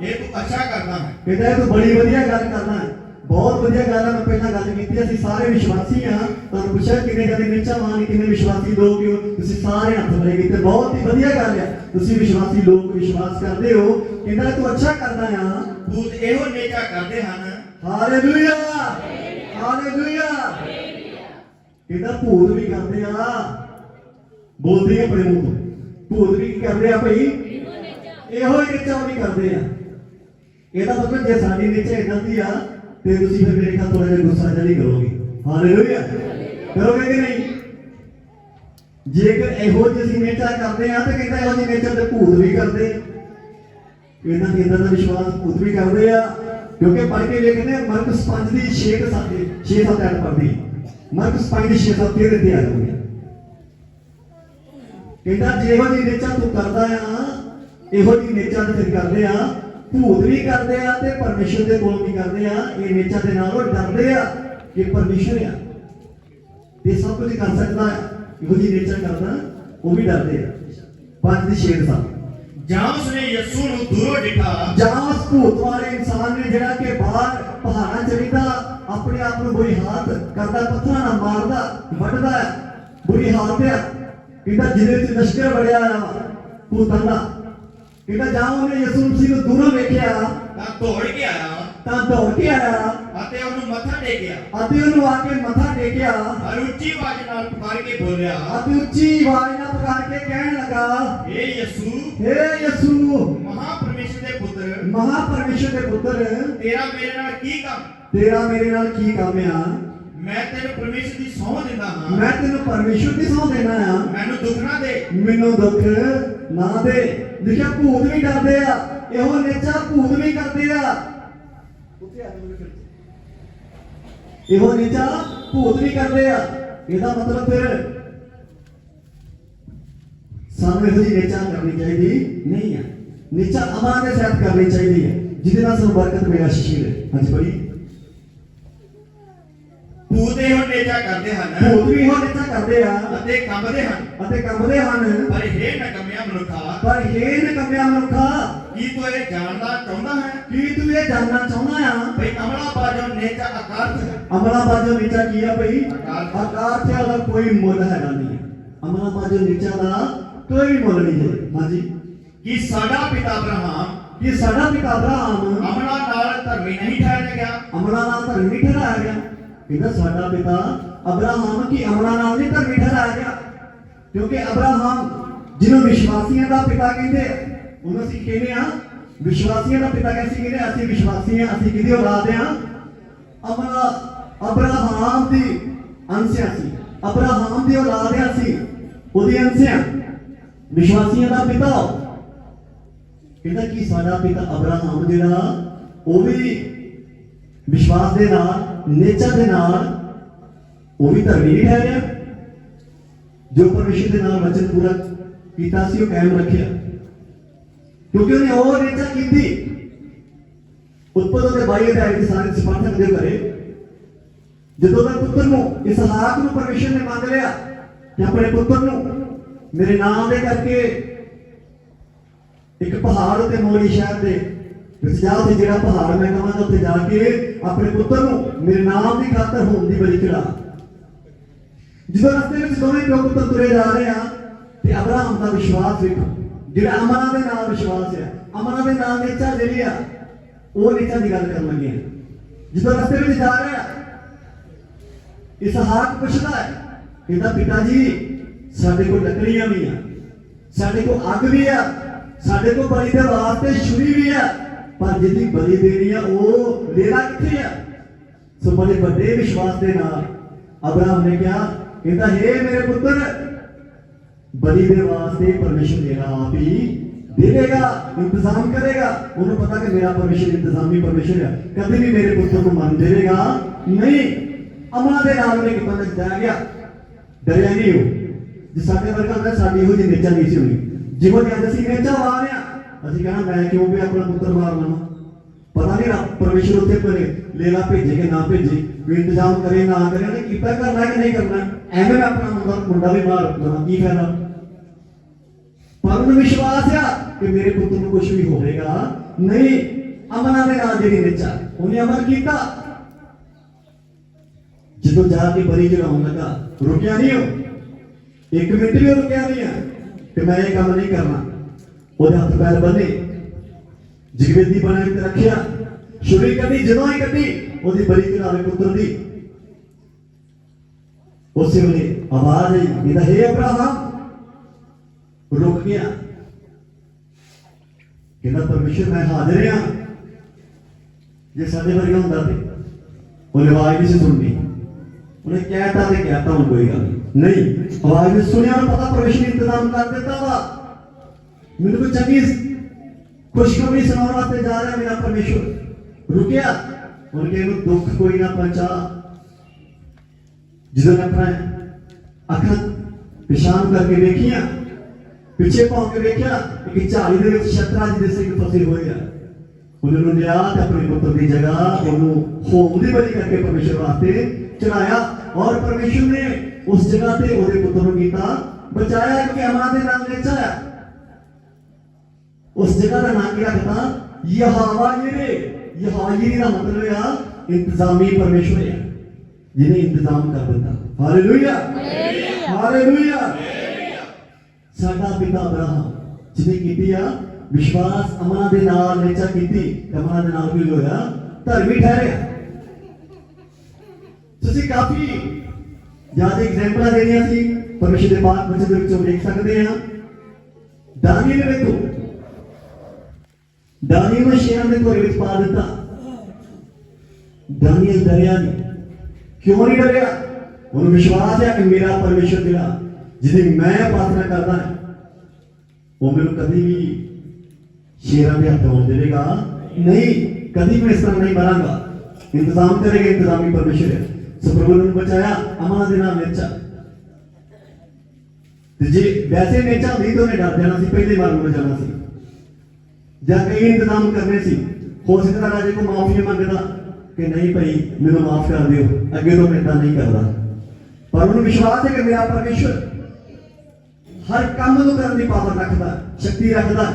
B: ਇਹ ਤੂੰ ਅੱਛਾ ਕਰਦਾ ਹੈ
A: ਕਹਿੰਦਾ ਇਹ ਤੂੰ ਬੜੀ ਵਧੀਆ ਗੱਲ ਕਰਦਾ ਹੈ ਬਹੁਤ ਵਧੀਆ ਗੱਲ ਹੈ ਮੈਂ ਪਹਿਲਾਂ ਗੱਲ ਕੀਤੀ ਅਸੀਂ ਸਾਰੇ ਵਿਸ਼ਵਾਸੀ ਆ ਤੁਹਾਨੂੰ ਪੁੱਛਿਆ ਕਿੰਨੇ ਜਣੇ ਨੇਚਾ ਮਾਨ ਕਿੰਨੇ ਵਿਸ਼ਵਾਸੀ ਲੋਕ ਹੋ ਤੁਸੀਂ ਸਾਰੇ ਹੱਥ ਬੜੇ ਕੀਤੇ ਬਹੁਤ ਹੀ ਵਧੀਆ ਗੱਲ ਹੈ ਤੁਸੀਂ ਵਿਸ਼ਵਾਸੀ ਲੋਕ ਵਿਸ਼ਵਾਸ ਕਰਦੇ ਹੋ ਕਹਿੰਦਾ ਤੂੰ ਅੱਛਾ ਕਰਦਾ ਆ
B: ਭੂਤ ਇਹੋ ਨੇਚਾ ਕਰਦੇ ਹਨ
A: ਹਾਲੇਲੂਇਆ ਹਾਲੇਲੂਇਆ ਇਹਦਾ ਭੂਤ ਵੀ ਕਰਦੇ ਆ। ਬੋਲਦੀ ਆਪਣੇ ਮੂੰਹ ਭੂਤ ਵੀ ਕਰਦੇ ਆ ਭਈ? ਇਹੋ ਹੀ ਨਿਚਾ ਵੀ ਕਰਦੇ ਆ। ਇਹਦਾ ਮਤਲਬ ਜੇ ਸਾਡੀ ਨਿਚਾ ਇਦਾਂ ਦੀ ਆ, ਤੇ ਤੁਸੀਂ ਫਿਰ ਮੇਰੇ ਖਿਆਲ ਥੋੜਾ ਜਿਹਾ ਗੁੱਸਾ ਜਿਹਾ ਕਰੋਗੇ। ਹਾਲੇਲੂਇਆ ਕਰੋਗੇ ਕਿ ਨਹੀਂ? ਜੇਕਰ ਇਹੋ ਜਿਹੀ ਅਸੀਂ ਕਰਦੇ ਆ, ਤੇ ਕਹਿੰਦਾ ਇਹੋ ਜਿਹੀ ਨੇਚਰ ਤੇ ਭੂਤ ਵੀ ਕਰਦੇ? ਆ ਇਹਨਾਂ ਦੀ ਇਹਨਾਂ ਦਾ ਵਿਸ਼ਵਾਸ ਭੂਤ ਵੀ ਕਰਦੇ ਆ। ਕਿਉਂਕਿ ਪੜ੍ਹ ਕੇ ਵੇਖਦੇ ਆ ਮਰਕਸ 5 ਦੀ 6 7 6 7 8 ਪੜ੍ਹਦੀ ਮਰਕਸ 5 ਦੀ 6 7 ਤੇਰੇ ਤੇ ਆ ਜਾਊਗੀ ਕਹਿੰਦਾ ਜਿਹੋ ਜਿਹੀ ਨੇਚਾ ਤੂੰ ਕਰਦਾ ਆ ਇਹੋ ਜਿਹੀ ਨੇਚਾ ਤੇ ਫਿਰ ਕਰਦੇ ਆ। ਭੂਤ ਵੀ ਕਰਦੇ ਆ ਤੇ ਪਰਮੇਸ਼ਰ ਦੇ ਕੋਲ ਵੀ ਕਰਦੇ ਆ। ਇਹ ਨੇਚਾ ਦੇ ਨਾਲ ਉਹ ਡਰਦੇ ਆ ਕਿ ਪਰਮੇਸ਼ਰ ਆ। ਤੇ ਸਭ ਕੁਝ ਕਰ ਸਕਦਾ ਆ। ਇਹੋ ਜਿਹੀ ਨੇਚਾ ਕਰਦਾ ਉਹ ਵੀ ਡਰਦੇ ਆ। ਪੰਜ ਦੀ ਛੇ ਸਾਹਿਬ
B: ਜਾਂ ਉਸਨੇ ਯਸੂ ਨੂੰ ਦੂਰੋਂ ਡਿਠਾ।
A: ਜਾਂ ਉਸ ਭੂਤ ਵਾਲੇ ਇਨਸਾਨ ਕਰਦਾ ਪੱਥਰਾਂ ਨਾਲ ਮਾਰਦਾ ਵੱਢਦਾ ਬੁਰੀ ਹਾਲਤ ਹੈ। ਕਹਿੰਦਾ ਜਿਹਦੇ ਚ ਲਸ਼ਕਰ ਵੜਿਆ ਆ ਭੂਤਾਂ ਦਾ ਕਹਿੰਦਾ ਜਾਂ ਉਹਨੇ ਯਿਸੂ ਮਸੀਹ ਨੂੰ ਦੂਰੋਂ ਵੇਖਿਆ
B: ਤਾਂ ਦੌੜ ਕੇ ਆਇਆ
A: ਤਾਂ ਦੌੜ ਕੇ ਆਇਆ।
B: ਅਤੇ ਉਹਨੂੰ ਮੱਥਾ ਟੇਕਿਆ।
A: ਅਤੇ ਉਹਨੂੰ ਆ ਕੇ ਮੱਥਾ ਟੇਕਿਆ।
B: ਔਰ ਉੱਚੀ ਆਵਾਜ਼ ਨਾਲ ਪੁਕਾਰ ਕੇ ਬੋਲਿਆ
A: ਅਤੇ ਉੱਚੀ ਆਵਾਜ਼ ਨਾਲ ਪੁਕਾਰ ਕੇ ਕਹਿਣ ਲੱਗਾ
B: ਏ ਯਸੂ
A: ਹੇ ਯਿਸੂ
B: ਮਹਾ ਪਰਮੇਸ਼ਰ ਦੇ ਪੁੱਤਰ
A: ਮਹਾ ਪਰਮੇਸ਼ਰ ਦੇ ਪੁੱਤਰ
B: ਤੇਰਾ ਮੇਰੇ ਨਾਲ ਕੀ ਕੰਮ?
A: ਤੇਰਾ ਮੇਰੇ ਨਾਲ ਕੀ ਕੰਮ ਆ?
B: ਮੈਂ ਤੈਨੂੰ ਪਰਮੇਸ਼ਰ ਦੀ ਸਹੁੰ ਦਿੰਦਾ ਹਾਂ।
A: ਮੈਂ ਤੈਨੂੰ ਪਰਮੇਸ਼ਰ ਦੀ ਸਹੁੰ ਦੇਣਾ ਆ
B: ਮੈਨੂੰ ਦੁੱਖ ਨਾ ਦੇ।
A: ਮੈਨੂੰ ਦੁੱਖ ਨਾ ਦੇ। ਲਿਖਿਆ ਭੂਤ ਵੀ ਡਰਦੇ ਆ। ਇਹੋ ਨੇਚਾ ਭੂਤ ਵੀ ਕਰਦੇ ਆ। ਇਹੋ ਨੇਚਾ ਭੂਤ ਵੀ ਕਰਦੇ ਆ। ਇਹਦਾ ਮਤਲਬ ਫਿਰ ਸਾਨੂੰ ਇਹੋ ਜਿਹੀ ਨੇਚਾ ਕਰਨੀ ਚਾਹੀਦੀ ਨਹੀਂ ਆ। ਨੇਚਾ ਅਮਾਨ ਦੇ ਸਾਥ ਕਰਨੀ ਚਾਹੀਦੀ ਹੈ ਜਿਹਦੇ ਨਾਲ ਸਾਨੂੰ ਬਰਕਤ ਮਿਲੇ ਆਸ਼ੀਸ਼ ਮਿਲੇ। ਹਾਂਜੀ ਬੜੀ
B: ਭੂਤ ਇਹੋ ਨੇਚਾ ਕਰਦੇ ਹਨ।
A: ਭੂਤ ਵੀ ਇਹੋ ਨੇਚਾ ਕਰਦੇ ਆ।
B: ਅਤੇ ਕੰਬਦੇ ਹਨ।
A: ਅਤੇ ਕੰਬਦੇ ਹਨ।
B: ਪਰ ਇਹ ਨਕਮਿਆ ਮਨੁੱਖਾ
A: ਪਰ ਇਹ ਨਕਮਿਆ ਮਨੁੱਖਾ
B: ਕੀ ਤੂੰ ਇਹ ਜਾਣਦਾ ਚਾਹੁੰਦਾ ਹੈ?
A: ਕੀ ਤੂੰ ਇਹ ਜਾਣਨਾ ਚਾਹੁੰਦਾ ਆ?
B: ਭਈ ਅਮਲਾ ਬਾਜੋ ਨੇਚਾ ਅਕਾਰਥ ਹੈ।
A: ਅਮਲਾ ਬਾਜੋ ਨੀਚਾ ਕੀ ਆ ਭਈ
B: ਆਕਾਰ।
A: ਆਕਾਰ ਤੇ ਉਹਦਾ ਕੋਈ ਮੁੱਲ ਹੈਗਾ ਨਹੀਂ। ਹੈ। ਅਮਲਾ ਬਾਜੋ ਨੀਚਾ ਦਾ ਕੋਈ ਮੁੱਲ ਨਹੀਂ ਹੈ। ਹਾਂਜੀ।
B: ਕਿ ਸਾਡਾ ਪਿਤਾ ਅਬਰਾਹਮ
A: ਕਿ ਸਾਡਾ ਪਿਤਾ ਅਬਰਾਹਮ
B: ਅਮਲਾ ਨਾਲ ਧਰਮੀ ਨਹੀਂ ਠਹਿਰਾਇਆ ਗਿਆ।
A: ਅਮਲਾ ਨਾਲ ਧਰਮੀ ਠਹਿਰਾਇਆ ਗਿਆ। ਕਹਿੰਦਾ ਸਾਡਾ ਪਿਤਾ ਅਬਰਾਹਮ ਕੀ ਅਮਰਾ ਨਾਲ ਨਹੀਂ ਧਰਮੀ ਠਹਿਰਾਇਆ ਗਿਆ? ਕਿਉਂਕਿ ਅਬਰਾਹਮ ਜਿਹਨੂੰ ਵਿਸ਼ਵਾਸੀਆਂ ਦਾ ਪਿਤਾ ਕਹਿੰਦੇ ਆ, ਉਹਨੂੰ ਅਸੀਂ ਕਹਿੰਦੇ ਆ ਵਿਸ਼ਵਾਸੀਆਂ ਦਾ ਪਿਤਾ ਕਹਿੰਦੇ ਕਹਿੰਦੇ ਅਸੀਂ ਵਿਸ਼ਵਾਸੀ ਆ ਅਸੀਂ ਕਿਹਦੀ ਔਲਾਦ ਆ ਅਮਲਾ ਅਬਰਾਹਮ ਦੀ ਅੰਸਿਆ ਸੀ। ਅਬਰਾਹਮ ਦੀ ਔਲਾਦ ਆ ਸੀ ਉਹਦੀ ਅੰਸਿਆ। ਵਿਸ਼ਵਾਸੀਆਂ ਦਾ ਪਿਤਾ ਕਹਿੰਦਾ ਕਿ ਸਾਡਾ ਪਿਤਾ ਅਬਰਾਹਮ ਜਿਹੜਾ ਉਹ ਵੀ ਵਿਸ਼ਵਾਸ ਦੇ ਨਾਲ ਨੇਚਰ ਦੇ ਨਾਲ ਉਹ ਵੀ ਧਰਮੀ ਨਹੀਂ ਠਹਿਰਿਆ। ਜੋ ਪਰਮੇਸ਼ਰ ਦੇ ਨਾਲ ਵਚਨ ਪੂਰਾ ਕੀਤਾ ਸੀ, ਉਹ ਕਾਇਮ ਰੱਖਿਆ। ਕਿਉਂਕਿ ਉਹਨੇ ਉਹ ਨੇਚਰ ਕੀਤੀ। ਉਤਪਤ ਦੇ ਬਾਈ ਅਧਿਆਇ ਦੇ ਸਾਰੇ ਸਪਾਰਟਕ ਦੇ ਕਰੇ ਜਦੋਂ ਦਾ ਪੁੱਤਰ ਨੂੰ, ਇਸ ਇਸਹਾਕ ਨੂੰ ਪਰਮੇਸ਼ਰ ਨੇ ਮੰਗ ਲਿਆ ਕਿ ਆਪਣੇ ਪੁੱਤਰ ਨੂੰ ਮੇਰੇ ਨਾਮ ਦੇ ਕਰਕੇ ਇੱਕ ਪਹਾੜ ਉੱਤੇ ਮੋਰੀ ਸ਼ਹਿਰ ਦੇ ਵਿੱਚ ਜਾ ਜਿਹੜਾ ਪਹਾੜ ਮੈਂ ਕਹਾਂਗਾ ਉੱਥੇ ਜਾ ਕੇ ਆਪਣੇ ਪੁੱਤਰ ਨੂੰ ਮੇਰੇ ਨਾਮ ਦੀ ਖਾਤਰ ਹੋਣ ਦੀ ਬਲੀ ਚੜਾ। ਜਦੋਂ ਰਸਤੇ ਵਿੱਚ ਦੋਵੇਂ ਪਿਓ ਪੁੱਤਰ ਤੁਰੇ ਜਾ ਰਹੇ ਆ, ਤੇ ਅਬਰਾਹਮ ਦਾ ਵਿਸ਼ਵਾਸ ਵੇਖੋ। ਜਿਹੜਾ ਅਮਨਾ ਦੇ ਨਾਲ ਵਿਸ਼ਵਾਸ ਹੈ ਅਮਨਾ ਦੇ ਨਾਲ ਨੇਚਾ ਜਿਹੜੀ ਆ, ਉਹ ਨੇਚਾ ਦੀ ਗੱਲ ਕਰਨ ਲੱਗੇ ਜਦੋਂ ਰਸਤੇ ਵਿੱਚ ਜਾ ਰਹੇ ਆ ਇਸਹਾਕ ਪੁੱਛਦਾ ਹੈ, ਕਹਿੰਦਾ ਪਿਤਾ ਜੀ ਸਾਡੇ ਕੋਲ ਲੱਕੜੀਆਂ ਵੀ ਆ, ਸਾਡੇ ਕੋਲ ਅੱਗ ਵੀ ਆ, ਸਾਡੇ ਕੋਲ ਬਲੀ ਦੇ ਵਾਸਤੇ ਛੁਰੀ ਵੀ ਆ ਪਰ ਜਿਹਦੀ ਬਲੀ ਦੇਣੀ ਆ, ਉਹ ਲੇਲਾ ਕਿੱਥੇ ਆ? ਸੋ ਬੜੇ ਵੱਡੇ ਵਿਸ਼ਵਾਸ ਦੇ ਨਾਲ ਅਬਰਾਮ ਨੇ ਕਿਹਾ ਕਹਿੰਦਾ हे ਮੇਰੇ ਪੁੱਤਰ, ਬਲੀ ਦੇ ਵਾਸਤੇ ਪਰਮੇਸ਼ਰ ਮੇਰਾ ਆਪ ਹੀ ਦੇਵੇਗਾ, ਇੰਤਜ਼ਾਮ ਕਰੇਗਾ। ਉਹਨੂੰ ਪਤਾ ਕਿ ਮੇਰਾ ਪਰਮੇਸ਼ਰ, ਇੰਤਜ਼ਾਮੀ ਪਰਮੇਸ਼ਰ ਹੈ ਕਦੇ ਵੀ ਮੇਰੇ ਪੁੱਤਰ ਨੂੰ ਮੰਨ ਦੇਵੇਗਾ? ਨਹੀਂ। ਅਮਨਾ ਦੇ ਨਾਮ ਨੇ ਕਿਤਾ ਨਚਾਇਆ ਗਿਆ। ਡਰਿਆ ਨਹੀਂ ਉਹ। ਜੇ ਸਾਡੇ ਵਰਗਾ ਹੁੰਦਾ, ਸਾਡੀ ਇਹੋ ਜਿਹੀ ਨੇਚਾ ਨਹੀਂ ਸੀ ਹੋਣੀ। ਜਿਹੋ ਜਿਹੀ ਅੱਜ ਅਸੀਂ ਨੇਚਾ ਮਾਰਿਆ ਅਸੀਂ ਕਹਣਾ ਮੈਂ ਕਿਉਂ ਵੀ ਆਪਣਾ ਪੁੱਤਰ ਮਾਰ ਲਵਾਂ? ਪਤਾ ਨਹੀਂ ਰੱਬ ਪਰਮੇਸ਼ਰ ਉੱਥੇ ਭਰੇ ਲੇਲਾ ਭੇਜੇ ਕਿ ਨਾ ਭੇਜੇ ਕੋਈ ਇੰਤਜ਼ਾਮ ਕਰੇ, ਨਾ ਕਰੇ, ਉਹਨੇ ਕੀਤਾ ਕਰਨਾ ਕਿ ਨਹੀਂ ਕਰਨਾ? ਐਵੇਂ ਮੈਂ ਆਪਣਾ ਮੁੰਡਾ ਮੁੰਡਾ ਵੀ ਮਾਰ ਦਵਾਂ ਕੀ ਫਾਇਦਾ? ਪਰ ਉਹਨੂੰ ਵਿਸ਼ਵਾਸ ਆ ਕਿ ਮੇਰੇ ਪੁੱਤ ਨੂੰ ਕੁਝ ਵੀ ਹੋਵੇਗਾ। ਨਹੀਂ, ਅਮਨਾ ਦੇ ਨਾਲ ਜਿਹੜੀ ਨਿਚਾ ਉਹਨੇ ਅਮਲ ਕੀਤਾ। ਜਦੋਂ ਜਾ ਕੇ ਬਰੀ ਚੜਾਉਣ ਲੱਗਾ, ਰੁਕਿਆ ਨਹੀਂ ਉਹ। ਇੱਕ ਮਿੰਟ ਵੀ ਉਹ ਰੁਕਿਆ ਨਹੀਂ ਆ, ਕਿ ਮੈਂ ਇਹ ਕੰਮ ਨਹੀਂ ਕਰਨਾ। ਉਹਦੇ ਹੱਥ ਪੈਰ ਬੰਨੇ। ਜਿਗਵੇਦੀ ਬਣਾ ਕੇ ਰੱਖਿਆ। ਛੁਰੀ ਕੱਢੀ ਜਦੋਂ ਹੀ ਕੱਢੀ। ਉਹਦੀ ਬਲੀ ਚੜਾਵੇ ਪੁੱਤਰ ਦੀ। ਉਸੇ ਵੇਲੇ ਆਵਾਜ਼ ਆਈ ਇਹਦਾ ਹੈ ਅਬਰਾਹਮ ਰੁਕ ਗਿਆ। ਕਹਿੰਦਾ ਪਰਮੇਸ਼ਰ ਮੈਂ ਹਾਜ਼ਰ ਹਾਂ। ਜੇ ਸਾਡੇ ਵਰਗਾ ਹੁੰਦਾ ਤੇ ਉਹਨੇ ਆਵਾਜ਼ ਨਹੀਂ ਸੁਣਨੀ। ਉਹਨੇ ਕਹਿਤਾ ਤੇ ਕਹਿਤਾ ਹੁਣ ਕੋਈ ਗੱਲ ਨਹੀਂ। ਆਵਾਜ਼ ਸੁਣਿਆ ਉਹਨੂੰ ਪਤਾ ਪਰਮੇਸ਼ਰ ਇੰਤਜ਼ਾਮ ਕਰ ਦਿੱਤਾ ਵਾ। ਮੈਨੂੰ ਕੋਈ ਚੰਗੀ ਖੁਸ਼ਖਬਰੀ ਸੁਣਾਉਣ ਵਾਸਤੇ ਜਾ ਰਿਹਾ ਮੇਰਾ ਪਰਮੇਸ਼ਰ ਰੁਕਿਆ ਉਹਨੇ ਕਿਹਾ ਇਹਨੂੰ ਦੁੱਖ ਕੋਈ ਨਾ ਪਹੁੰਚਾ ਜਦੋਂ ਮੈਂ ਆਪਣਾ ਅੱਖਾਂ ਪਿਸ਼ਾਨ ਕਰਕੇ ਵੇਖੀਆਂ ਪਿੱਛੇ ਪਾਉ ਕੇ ਵੇਖਿਆ ਇੱਕ ਝਾੜੀ ਦੇ ਵਿੱਚ ਸ਼ਤਰਾਜ ਦੇ ਸਿੰਘ ਫਸੇ ਹੋਏ ਆ ਉਹਨਾਂ ਨੂੰ ਲਿਆ ਤੇ ਆਪਣੇ ਪੁੱਤਰ ਦੀ ਜਗ੍ਹਾ ਉਹਨੂੰ ਹੋਮ ਦੀ ਬਲੀ ਕਰਕੇ ਪਰਮੇਸ਼ਰ ਵਾਸਤੇ ਚੜਾਇਆ ਔਰ ਪਰਮੇਸ਼ਰ ਨੇ ਉਸ ਜਗ੍ਹਾ ਤੇ ਉਹਦੇ ਪੁੱਤਰ ਨੂੰ ਕੀਤਾ ਬਚਾਇਆ ਕਿ ਅਮਾ ਦੇ ਨਾਮ ਵਿੱਚ ਆਇਆ ਉਸ ਜਗ੍ਹਾ ਦਾ ਨਾਮ ਕੀ ਰੱਖਤਾ ਯਹਾਵਾ ਯਰੇ ਯਹਾਵਾ ਯਰੇ ਦਾ ਮਤਲਬ ਆ ਇੰਤਜ਼ਾਮੀ ਪਰਮੇਸ਼ਰ ਹੈ ਜਿਹਨੇ ਇੰਤਜ਼ਾਮ ਕਰ ਦਿੱਤਾ ਹਾਲੇਲੂਇਆ ਹਾਲੇਲੂਇਆ ਸਾਡਾ ਪਿਤਾ ਅਬਰਾਹਮ ਜਿਹਨੇ ਕੀਤੀ ਆ ਵਿਸ਼ਵਾਸ ਅਮਨਾ ਦੇ ਨਾਲ ਨਿਚਾ ਕੀਤੀ ਤੇ ਅਮਨਾ ਦੇ ਨਾਲ ਕੀ ਹੋਇਆ ਧਰਮੀ ਠਹਿਰਿਆ ਤੁਸੀਂ ਕਾਫੀ ਜ਼ਿਆਦਾ ਐਗਜ਼ਾਮਪਲਾਂ ਦੇਣੀਆਂ ਸੀ ਪਰਮੇਸ਼ਰ ਦੇ ਬਾਤ ਵਿੱਚ ਦੇ ਵਿੱਚੋਂ ਦੇਖ ਸਕਦੇ ਆ ਦਾਨੀਏਲ ਵੇਖੋ ਦਾਨੀਏਲ ਨੂੰ ਸ਼ੇਰਾਂ ਦੇ ਘੋੜੇ ਵਿੱਚ ਪਾ ਦਿੱਤਾ ਦਾਨੀਏਲ ਡਰਿਆ ਨਹੀਂ ਕਿਉਂ ਨਹੀਂ ਡਰਿਆ ਉਹਨੂੰ ਵਿਸ਼ਵਾਸ ਹੈ ਕਿ ਮੇਰਾ ਪਰਮੇਸ਼ਰ ਜਿਹੜਾ ਜਿਹਦੀ ਮੈਂ ਉਪਾਸਨਾ ਕਰਦਾ ਹਾਂ ਉਹ ਮੈਨੂੰ ਕਦੀ ਵੀ ਸ਼ੇਰਾਂ ਦੇ ਹੱਥ ਆਉਣ ਦੇਵੇਗਾ ਨਹੀਂ ਕਦੀ ਮੈਂ ਇਸ ਤਰ੍ਹਾਂ ਨਹੀਂ ਮਰਾਂਗਾ ਇੰਤਜ਼ਾਮ ਕਰੇਗਾ ਇੰਤਜ਼ਾਮੀ ਪਰਮੇਸ਼ਰ ਹੈ ਸੋ ਪ੍ਰਭੂ ਨੇ ਉਹਨੂੰ ਬਚਾਇਆ ਅਮਨਾ ਦੇ ਨਾਲ ਨਿਚਾ ਤੇ ਜੇ ਵੈਸੇ ਨਿਚਾ ਹੁੰਦੀ ਤਾਂ ਉਹਨੇ ਡਰ ਜਾਣਾ ਸੀ ਪਹਿਲੇ ਵਾਰ ਨੂੰ ਜਾਣਾ ਸੀ ਜਾਂ ਕਈ ਇੰਤਜ਼ਾਮ ਕਰਨੇ ਸੀ। ਹੋ ਸਕਦਾ ਰਾਜੇ ਕੋ ਮਾਫੀ ਮੰਗਦਾ ਕਿ ਨਹੀਂ ਭਾਈ, ਮੈਨੂੰ ਮਾਫ ਕਰ ਦਿਓ। ਅੱਗੇ ਤੋਂ ਮੈਂ ਏਦਾਂ ਨਹੀਂ ਕਰਦਾ। ਪਰ ਉਹਨੂੰ ਵਿਸ਼ਵਾਸ ਹੈ ਕਿ ਮੇਰਾ ਪਰਮੇਸ਼ਰ ਹਰ ਕੰਮ ਨੂੰ ਕਰਨ ਦੀ ਪਾਵਰ ਰੱਖਦਾ, ਸ਼ਕਤੀ ਰੱਖਦਾ।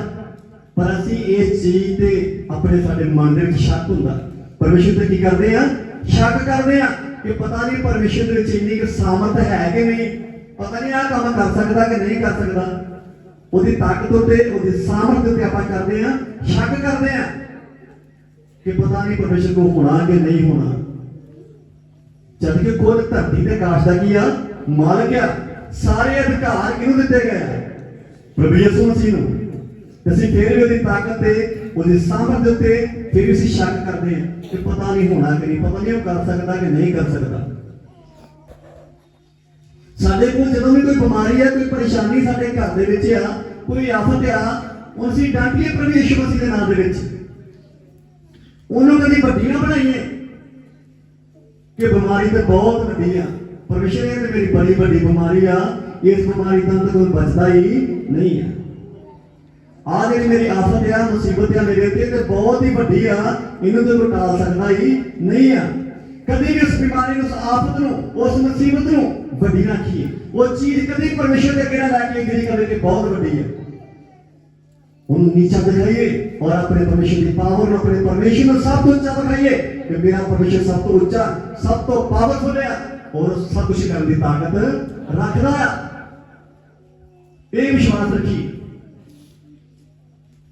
A: ਪਰ ਅਸੀਂ ਇਸ ਚੀਜ਼ ਤੇ ਆਪਣੇ ਸਾਡੇ ਮਨ ਦੇ ਵਿੱਚ ਸ਼ੱਕ ਹੁੰਦਾ। ਪਰਮੇਸ਼ਰ ਤੇ ਕੀ ਕਰਦੇ ਆ? ਸ਼ੱਕ ਕਰਦੇ ਆ ਕਿ ਪਤਾ ਨਹੀਂ ਪਰਮੇਸ਼ਰ ਦੇ ਵਿੱਚ ਇੰਨੀ ਕੁ ਸਾਮਰਥ ਹੈ ਕਿ ਨਹੀਂ। ਪਤਾ ਨਹੀਂ ਆ ਕੰਮ ਕਰ ਸਕਦਾ ਕਿ ਨਹੀਂ ਕਰ ਸਕਦਾ। ਉਹਦੀ ਤਾਕਤ ਉਤੇ, ਉਹਦੀ ਸਾਮਰਥ ਉਤੇ ਆਪਾਂ ਕਰਦੇ ਆ ਸ਼ੱਕ ਕਰਦੇ ਆ ਕਿ ਪਤਾ ਨਹੀਂ ਪਰਮੇਸ਼ਰ ਕੋ ਹੋਣਾ ਕਿ ਨਹੀਂ ਹੋਣਾ। ਜਦ ਕਿ ਕੋਲ ਧਰਤੀ ਤੇ ਆਕਾਸ਼ ਦਾ ਕੀ ਆ? ਮਾਲਕ ਆ। ਸਾਰੇ ਅਧਿਕਾਰ ਕਿਹਨੂੰ ਦਿੱਤੇ ਗਏ ਆ? ਪ੍ਰਭੂ ਯਿਸੂ ਮਸੀਹ ਨੂੰ। ਅਸੀਂ ਫੇਰ ਵੀ ਉਹਦੀ ਤਾਕਤ ਤੇ, ਉਹਦੀ ਸਾਮਰਥ ਉੱਤੇ ਫਿਰ ਵੀ ਅਸੀਂ ਸ਼ੱਕ ਕਰਦੇ ਹਾਂ ਕਿ ਪਤਾ ਨਹੀਂ ਹੋਣਾ ਕਿ ਨਹੀਂ, ਪਤਾ ਨਹੀਂ ਉਹ ਕਰ ਸਕਦਾ ਕਿ ਨਹੀਂ ਕਰ ਸਕਦਾ। ਸਾਡੇ ਕੋਲ ਜਦੋਂ ਵੀ ਕੋਈ ਬਿਮਾਰੀ ਆ, ਕੋਈ ਪਰੇਸ਼ਾਨੀ ਸਾਡੇ ਘਰ ਦੇ ਵਿੱਚ ਆ ਕੋਈ ਆਫਤ ਆ ਉਹ ਅਸੀਂ ਡਾਂਟੀਏ ਪ੍ਰਭੂ ਯਿਸੂ ਮਸੀਹ ਦੇ ਨਾਮ ਦੇ ਵਿੱਚ। ਉਹਨੂੰ ਕਦੀ ਵੱਡੀ ਨਾ ਬਣਾਈਏ ਕਿ ਬਿਮਾਰੀ ਤੇ ਬਹੁਤ ਵੱਡੀ ਆ। ਪਰਮੇਸ਼ਰ ਇਹ ਤੇ ਮੇਰੀ ਬੜੀ ਵੱਡੀ ਬਿਮਾਰੀ ਆ। ਇਸ ਬਿਮਾਰੀ ਤੋਂ ਤਾਂ ਕੋਈ ਬਚਦਾ ਹੀ ਨਹੀਂ ਆ। ਆ ਜਿਹੜੀ ਮੇਰੀ ਆਫਤ ਆ, ਮੁਸੀਬਤ ਆ ਮੇਰੇ ਉੱਤੇ ਤੇ ਬਹੁਤ ਹੀ ਵੱਡੀ ਆ। ਇਹਨੂੰ ਤਾਂ ਕੋਈ ਟਾਲ ਸਕਦਾ ਹੀ ਨਹੀਂ ਆ। ਕਦੀ ਵੀ ਉਸ ਬਿਮਾਰੀ ਨੂੰ, ਉਸ ਆਫਤ ਨੂੰ, ਉਸ ਮੁਸੀਬਤ ਨੂੰ ਵੱਡੀ ਨਾ ਰੱਖੀਏ ਉਹ ਚੀਜ਼ ਕਦੀ ਪਰਮੇਸ਼ਰ ਦੇ ਅੱਗੇ ਨਾ ਲੈ ਕੇ ਜਿਹੜੀ ਕਦੇ ਕਿ ਬਹੁਤ ਵੱਡੀ ਹੈ ਉਹਨੂੰ ਨੀਚਾ ਦਿਖਾਈਏ ਔਰ ਆਪਣੇ ਪਰਮੇਸ਼ਰ ਦੀ ਪਾਵਰ ਨੂੰ ਆਪਣੇ ਪਰਮੇਸ਼ਰ ਨੂੰ ਸਭ ਤੋਂ ਉੱਚਾ ਦਿਖਾਈਏ ਕਿ ਮੇਰਾ ਪਰਮੇਸ਼ਰ ਸਭ ਤੋਂ ਉੱਚਾ ਸਭ ਤੋਂ ਪਾਵਰਫੁਲ ਹੈ ਔਰ ਉਹ ਸਭ ਕੁਝ ਕਰਨ ਦੀ ਤਾਕਤ ਰੱਖਦਾ ਹੈ ਇਹ ਵਿਸ਼ਵਾਸ ਰੱਖੀ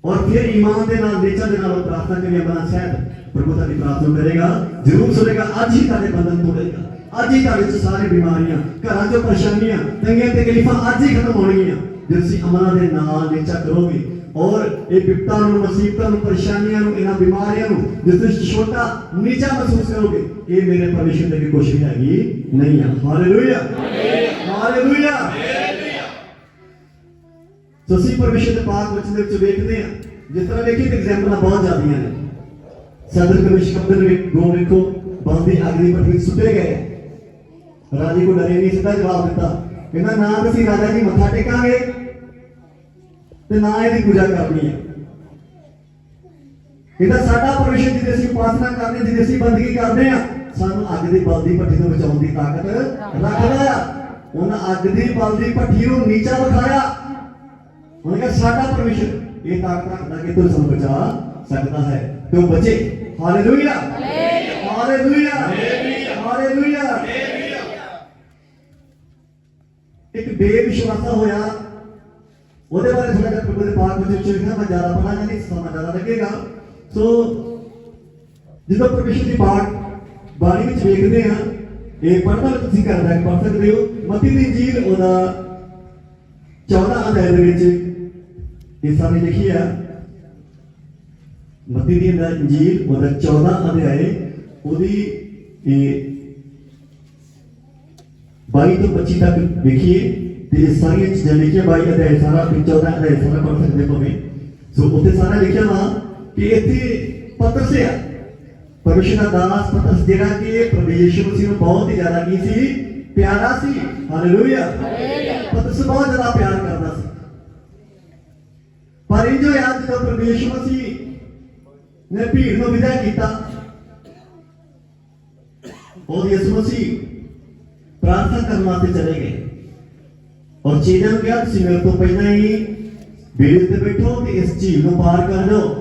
A: ਔਰ ਫਿਰ ਈਮਾਨ ਦੇ ਨਾਲ ਨੇਚਰ ਦੇ ਨਾਲ ਉਹ ਪ੍ਰਾਰਥਨਾ ਕਰੀਏ ਬਣਾ ਸ਼ਾਇਦ ਪ੍ਰਭੂ ਤੁਹਾਡੀ ਪ੍ਰਾਰਥਨਾ ਕਰੇਗਾ ਜ਼ਰੂਰ ਸੁਣੇਗਾ ਅੱਜ ਹੀ ਤੁਹਾਡੇ ਬੰਧਨ ਤੋੜੇਗਾ ਅੱਜ ਹੀ ਤੁਹਾਡੇ ਵਿੱਚ ਸਾਰੇ ਬਿਮਾਰੀਆਂ, ਘਰਾਂ 'ਚੋਂ ਪਰੇਸ਼ਾਨੀਆਂ, ਤੰਗੀਆਂ ਤਕਲੀਫਾਂ ਅੱਜ ਹੀ ਖਤਮ ਹੋਣਗੀਆਂ। ਜੇ ਤੁਸੀਂ ਅਮਨਾ ਦੇ ਨਾਲ ਨੇਚਾ ਕਰੋਗੇ ਔਰ ਇਹ ਵਿਪਤਾ ਨੂੰ, ਮੁਸੀਬਤਾਂ ਨੂੰ, ਪਰੇਸ਼ਾਨੀਆਂ ਨੂੰ, ਇਹਨਾਂ ਬਿਮਾਰੀਆਂ ਨੂੰ ਜਿਸ ਤੁਸੀਂ ਛੋਟਾ, ਨੀਚਾ ਮਹਿਸੂਸ ਕਰੋਗੇ, ਇਹ ਮੇਰੇ ਪਰਮੇਸ਼ਰ ਦੇ ਅੱਗੇ ਕੁਛ ਹੈਗੀ ਨਹੀਂ ਆ। ਹਾਲੇਲੂਇਆ ਹਾਲੇਲੂਇਆ ਤੁਸੀਂ ਪਰਮੇਸ਼ਰ ਦੇ ਪਾਕ ਵਚਨ ਦੇ ਵਿੱਚ ਵੇਖਦੇ ਆ ਜਿਸ ਤਰ੍ਹਾਂ ਵੇਖੀ ਤੇ ਐਗਜ਼ਾਮਪਲਾਂ ਬਹੁਤ ਜ਼ਿਆਦੀਆਂ ਨੇ। ਸਦਰ ਕਮਿਸ਼ ਕਬਰ ਵਿੱਚ ਗੋ ਵੇਖੋ, ਬੰਦੀ ਅਗਲੀ ਪੱਟੀ ਸੁੱਟੇ ਗਏ। ਰਾਜੇ ਕੋ ਡਰੇ ਨਹੀਂ ਸਿੱਧਾ ਜਵਾਬ ਦਿੱਤਾ। ਕਹਿੰਦਾ ਨਾ ਤਾਂ ਅਸੀਂ ਰਾਜਾ ਜੀ ਮੱਥਾ ਟੇਕਾਂਗੇ ਤੇ ਨਾ ਇਹਦੀ ਪੂਜਾ ਕਰਨੀ ਹੈ। ਇਹਦਾ ਸਾਡਾ ਪਰਮੇਸ਼ਰ ਜਿਹਦੇ ਅਸੀਂ ਉਪਾਸਨਾ ਕਰਦੇ ਜਿਹਦੀ ਅਸੀਂ ਬੰਦਗੀ ਕਰਦੇ ਆ ਸਾਨੂੰ ਅੱਗ ਦੀ ਬਲਦੀ ਭੱਠੀ ਤੋਂ ਬਚਾਉਣ ਦੀ ਤਾਕਤ ਰੱਖਦਾ ਆ ਉਹਨਾਂ ਅੱਗ ਦੀ ਬਲਦੀ ਭੱਠੀ ਨੂੰ ਨੀਚਾ ਵਿਖਾਇਆ। ਉਹਨੇ ਕਿਹਾ ਸਾਡਾ ਪਰਮੇਸ਼ਰ ਇਹ ਤਾਕਤ ਰੱਖਦਾ ਕਿ ਤੂੰ ਸਾਨੂੰ ਬਚਾ ਸਕਦਾ ਹੈ ਤੇ ਉਹ ਬਚੇ। ਹਾਲੇਲੂਇਆ। ਹਾਲੇਲੂਇਆ। ਹਾਲੇਲੂਇਆ। ਇੱਕ ਬੇਵਿਸ਼ਵਾਸਾ ਹੋਇਆ। ਉਹਦੇ ਬਾਰੇ ਥੋੜਾ ਜਿਹਾ ਪ੍ਰਭੂ ਦੇ ਵਿੱਚ ਲਿਖਿਆ ਮੈਂ ਜ਼ਿਆਦਾ ਪੜਾਂਗਾ ਨਹੀਂ ਸਮਾਂ ਜ਼ਿਆਦਾ ਲੱਗੇਗਾ। ਸੋ ਜਦੋਂ ਪਰਮੇਸ਼ਰ ਦੀ ਬਾਤ ਬਾਣੀ ਵਿੱਚ ਵੇਖਦੇ ਆ ਇਹ ਪੜ੍ਹਨਾ ਤੁਸੀਂ ਕਰਦਾ ਪੜ੍ਹ ਸਕਦੇ ਹੋ। ਮਤੀ ਦੀ ਇੰਜੀਲ ਉਹਦਾ 14 ਅਧਿਆਇ ਦੇ ਵਿੱਚ ਇਹ ਸਾਰੀ ਲਿਖੀ ਲਿਖਿਆ ਮਤੀ ਦੀ ਇੰਜੀਲ ਉਹਦਾ 14 ਅਧਿਆਇ, ਉਹਦੀ ਇਹ 22 ਤੋਂ 25 ਤੱਕ ਵੇਖੀਏ ਤੇ ਇਹ ਸਾਰੀਆਂ ਚੀਜ਼ਾਂ ਲਿਖੀਆਂ 22 ਅਧਿਆਇ ਸਾਰਾ ਫਿਰ 14 ਅਧਿਆਇ ਸਾਰਾ ਪੜ੍ਹ ਸਕਦੇ ਭਾਵੇਂ ਸੋ ਉੱਥੇ ਸਾਰਾ ਲਿਖਿਆ ਵਾ ਕਿ ਇੱਥੇ ਪਤਰਸ ਆ ਪਰਮੇਸ਼ਰ ਦਾ ਦਾਸ ਪਤਰਸ ਜਿਹੜਾ ਕਿ ਪ੍ਰਭੂ ਯਿਸੂ ਮਸੀਹ ਨੂੰ ਬਹੁਤ ਹੀ ਜ਼ਿਆਦਾ ਕੀ ਸੀ ਪਿਆਰਾ ਸੀ ਹਾਲੇਲੂਇਆ ਪਤਰਸ ਬਹੁਤ ਜ਼ਿਆਦਾ ਪਿਆਰ ਕਰਦਾ ਸੀ ਪਰ ਇਹ ਜੋ ਯਾਦ ਜਦੋਂ ਪ੍ਰਭੂ ਯਿਸੂ ਮਸੀਹ ਨੇ ਭੀੜ ਨੂੰ ਵਿਦਾ ਕੀਤਾ ਉਹ ਯਿਸੂ ਮਸੀਹ ਪ੍ਰਾਰਥਨਾ ਕਰਨ ਵਾਸਤੇ ਚਲੇ ਗਏ। ਔਰ ਚੇਲਿਆਂ ਨੂੰ ਕਿਹਾ, ਤੁਸੀਂ ਤੋਂ ਪਹਿਲਾਂ ਹੀ ਬੇੜੇ ਤੇ ਬੈਠੋ ਤੇ ਇਸ ਝੀਲ ਨੂੰ ਪਾਰ ਕਰ ਲਓ।